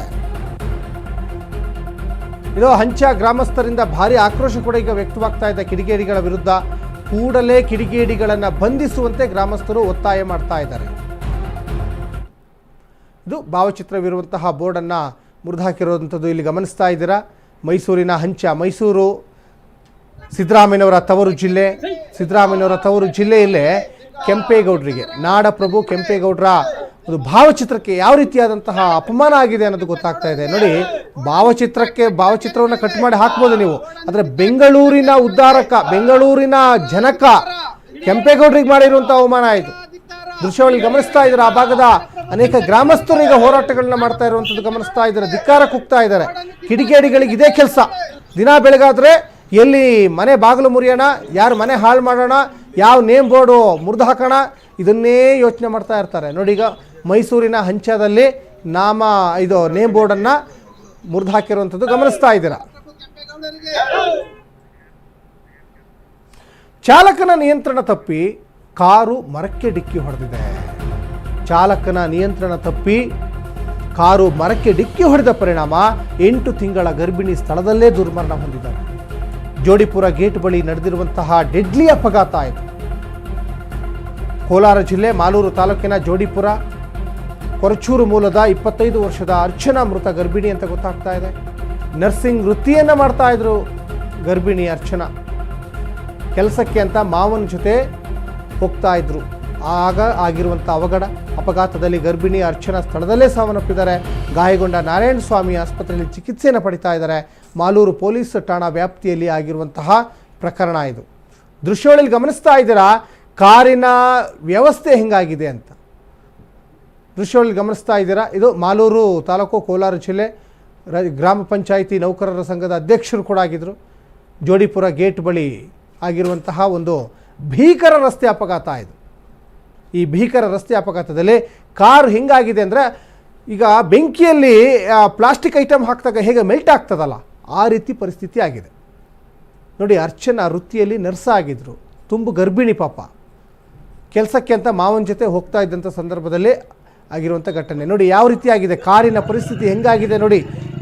ಇದು ಹಂಚ ಗ್ರಾಮಸ್ಥರಿಂದ ಭಾರಿ ಆಕ್ರೋಶ ಕೂಡ ಈಗ ವ್ಯಕ್ತವಾಗ್ತಾ ಇದೆ ಕಿಡಿಗೇಡಿಗಳ ವಿರುದ್ಧ. ಕೂಡಲೇ ಕಿಡಿಗೇಡಿಗಳನ್ನು ಬಂಧಿಸುವಂತೆ ಗ್ರಾಮಸ್ಥರು ಒತ್ತಾಯ ಮಾಡ್ತಾ ಇದ್ದಾರೆ. ಇದು ಭಾವಚಿತ್ರವಿರುವಂತಹ ಬೋರ್ಡನ್ನು ಮುರಿದು ಹಾಕಿರುವಂಥದ್ದು ಇಲ್ಲಿ ಗಮನಿಸ್ತಾ ಇದ್ದೀರಾ. ಮೈಸೂರಿನ ಹಂಚ ಮೈಸೂರು, ಸಿದ್ದರಾಮಯ್ಯನವರ ತವರು ಜಿಲ್ಲೆ, ಸಿದ್ದರಾಮಯ್ಯನವರ ತವರು ಜಿಲ್ಲೆಯಲ್ಲೇ ಕೆಂಪೇಗೌಡರಿಗೆ. ನಾಡಪ್ರಭು ಕೆಂಪೇಗೌಡರ ಒಂದು ಭಾವಚಿತ್ರಕ್ಕೆ ಯಾವ ರೀತಿಯಾದಂತಹ ಅಪಮಾನ ಆಗಿದೆ ಅನ್ನೋದು ಗೊತ್ತಾಗ್ತಾ ಇದೆ. ನೋಡಿ, ಭಾವಚಿತ್ರಕ್ಕೆ ಭಾವಚಿತ್ರವನ್ನು ಕಟ್ ಮಾಡಿ ಹಾಕ್ಬೋದು ನೀವು. ಆದರೆ ಬೆಂಗಳೂರಿನ ಉದ್ಧಾರಕ, ಬೆಂಗಳೂರಿನ ಜನಕ ಕೆಂಪೇಗೌಡರಿಗೆ ಮಾಡಿರುವಂಥ ಅವಮಾನ ಆಯಿತು ದೃಶ್ಯಾವಳಿ ಗಮನಿಸ್ತಾ ಇದ್ದಾರೆ. ಆ ಭಾಗದ ಅನೇಕ ಗ್ರಾಮಸ್ಥರು ಈಗ ಹೋರಾಟಗಳನ್ನ ಮಾಡ್ತಾ ಇರುವಂಥದ್ದು ಗಮನಿಸ್ತಾ ಇದ್ದಾರೆ. ಧಿಕ್ಕಾರ ಕುಗ್ತಾ ಇದ್ದಾರೆ. ಕಿಡಿಗೇಡಿಗಳಿಗೆ ಇದೇ ಕೆಲಸ. ದಿನ ಬೆಳಗಾದ್ರೆ ಎಲ್ಲಿ ಮನೆ ಬಾಗಿಲು ಮುರಿಯೋಣ, ಯಾರು ಮನೆ ಹಾಳು ಮಾಡೋಣ, ಯಾವ ನೇಮ್ ಬೋರ್ಡು ಮುರಿದು ಹಾಕೋಣ, ಇದನ್ನೇ ಯೋಚನೆ ಮಾಡ್ತಾ ಇರ್ತಾರೆ. ನೋಡಿ ಈಗ ಮೈಸೂರಿನ ಹಂಚದಲ್ಲಿ ನಾಮ, ಇದು ನೇಮ್ ಬೋರ್ಡನ್ನು ಮುರಿದು ಹಾಕಿರುವಂಥದ್ದು ಗಮನಿಸ್ತಾ ಇದ್ದೀರಾ? ಚಾಲಕನ ನಿಯಂತ್ರಣ ತಪ್ಪಿ ಕಾರು ಮರಕ್ಕೆ ಡಿಕ್ಕಿ ಹೊಡೆದಿದೆ. ಚಾಲಕನ ನಿಯಂತ್ರಣ ತಪ್ಪಿ ಕಾರು ಮರಕ್ಕೆ ಡಿಕ್ಕಿ ಹೊಡೆದ ಪರಿಣಾಮ ಎಂಟು ತಿಂಗಳ ಗರ್ಭಿಣಿ ಸ್ಥಳದಲ್ಲೇ ದುರ್ಮರಣ ಹೊಂದಿದ್ದಾರೆ. ಜೋಡಿಪುರ ಗೇಟ್ ಬಳಿ ನಡೆದಿರುವಂತಹ ಡೆಡ್ಲಿ ಅಪಘಾತ ಆಯಿತು. ಕೋಲಾರ ಜಿಲ್ಲೆ ಮಾಲೂರು ತಾಲೂಕಿನ ಜೋಡಿಪುರ, ಕೊರಚೂರು ಮೂಲದ ಇಪ್ಪತ್ತೈದು ವರ್ಷದ ಅರ್ಚನಾ ಮೃತ ಗರ್ಭಿಣಿ ಅಂತ ಗೊತ್ತಾಗ್ತಾ ಇದೆ. ನರ್ಸಿಂಗ್ ವೃತ್ತಿಯನ್ನು ಮಾಡ್ತಾ ಇದ್ರು ಗರ್ಭಿಣಿ ಅರ್ಚನಾ. ಕೆಲಸಕ್ಕೆ ಅಂತ ಮಾವನ ಜೊತೆ ಹೋಗ್ತಾ ಇದ್ರು. ಆಗ ಆಗಿರುವಂಥ ಅವಘಡ, ಅಪಘಾತದಲ್ಲಿ ಗರ್ಭಿಣಿ ಅರ್ಚನಾ ಸ್ಥಳದಲ್ಲೇ ಸಾವನ್ನಪ್ಪಿದ್ದಾರೆ. ಗಾಯಗೊಂಡ ನಾರಾಯಣ ಸ್ವಾಮಿ ಆಸ್ಪತ್ರೆಯಲ್ಲಿ ಚಿಕಿತ್ಸೆಯನ್ನು ಪಡಿತಾ ಇದ್ದಾರೆ. ಮಾಲೂರು ಪೊಲೀಸ್ ಠಾಣಾ ವ್ಯಾಪ್ತಿಯಲ್ಲಿ ಆಗಿರುವಂತಹ ಪ್ರಕರಣ ಇದು. ದೃಶ್ಯಗಳಲ್ಲಿ ಗಮನಿಸ್ತಾ ಇದ್ದೀರಾ? ಕಾರಿನ ವ್ಯವಸ್ಥೆ ಹೆಂಗಾಗಿದೆ ಅಂತ. ದೃಶ್ಯಗಳಲ್ಲಿ ಗಮನಿಸ್ತಾ ಇದ್ದೀರಾ? ಇದು ಮಾಲೂರು ತಾಲೂಕು ಕೋಲಾರ ಜಿಲ್ಲೆ ಗ್ರಾಮ ಪಂಚಾಯಿತಿ ನೌಕರರ ಸಂಘದ ಅಧ್ಯಕ್ಷರು ಕೂಡ ಆಗಿದ್ದರು ಜೋಡಿಪುರ ಗೇಟ್ ಬಳಿ ಆಗಿರುವಂತಹ ಒಂದು ಭೀಕರ ರಸ್ತೆ ಅಪಘಾತ ಇದು. ಈ ಭೀಕರ ರಸ್ತೆ ಅಪಘಾತದಲ್ಲಿ ಕಾರ್ ಹೆಂಗಾಗಿದೆ ಅಂದರೆ ಈಗ ಬೆಂಕಿಯಲ್ಲಿ ಪ್ಲಾಸ್ಟಿಕ್ ಐಟಮ್ ಹಾಕಿದಾಗ ಹೇಗೆ ಮೆಲ್ಟ್ ಆಗ್ತದಲ್ಲ? ಆ ರೀತಿ ಪರಿಸ್ಥಿತಿ ಆಗಿದೆ. ನೋಡಿ, ಅರ್ಚನಾ ವೃತ್ತಿಯಲ್ಲಿ ನರ್ಸ ಆಗಿದ್ದರು ತುಂಬ ಗರ್ಭಿಣಿ ಪಾಪ. ಕೆಲಸಕ್ಕೆ ಅಂತ ಮಾವನ ಜೊತೆ ಹೋಗ್ತಾ ಇದ್ದಂಥ ಸಂದರ್ಭದಲ್ಲಿ ಆಗಿರುವಂಥ ಘಟನೆ. ನೋಡಿ, ಯಾವ ರೀತಿ ಆಗಿದೆ? ಕಾರಿನ ಪರಿಸ್ಥಿತಿ ಹೆಂಗಾಗಿದೆ ನೋಡಿ.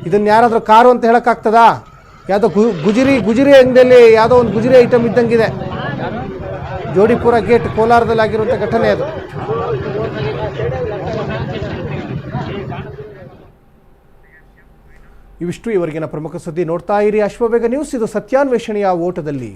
ಇದನ್ನು ಯಾರಾದರೂ ಕಾರು ಅಂತ ಹೇಳೋಕ್ಕಾಗ್ತದಾ? ಯಾವುದೋ ಗು, ಗುಜಿರಿ ಗುಜಿರಿ ಅಂಗಡಿಯಲ್ಲಿ ಯಾವುದೋ ಒಂದು ಗುಜಿರಿ ಐಟಮ್ ಇದ್ದಂಗಿದೆ. ಜೋಡಿಪುರ ಗೇಟ್ ಕೋಲಾರದಲ್ಲಿ ಆಗಿರುವಂತಹ ಘಟನೆ ಅದು. ಇವಿಷ್ಟು ಇವರಿಗಿನ ಪ್ರಮುಖ ಸುದ್ದಿ ನೋಡ್ತಾ ಇರಿ. ಅಶ್ವವೇಗ ನ್ಯೂಸ್, ಇದು ಸತ್ಯಾನ್ವೇಷಣೆಯ ಓಟದಲ್ಲಿ.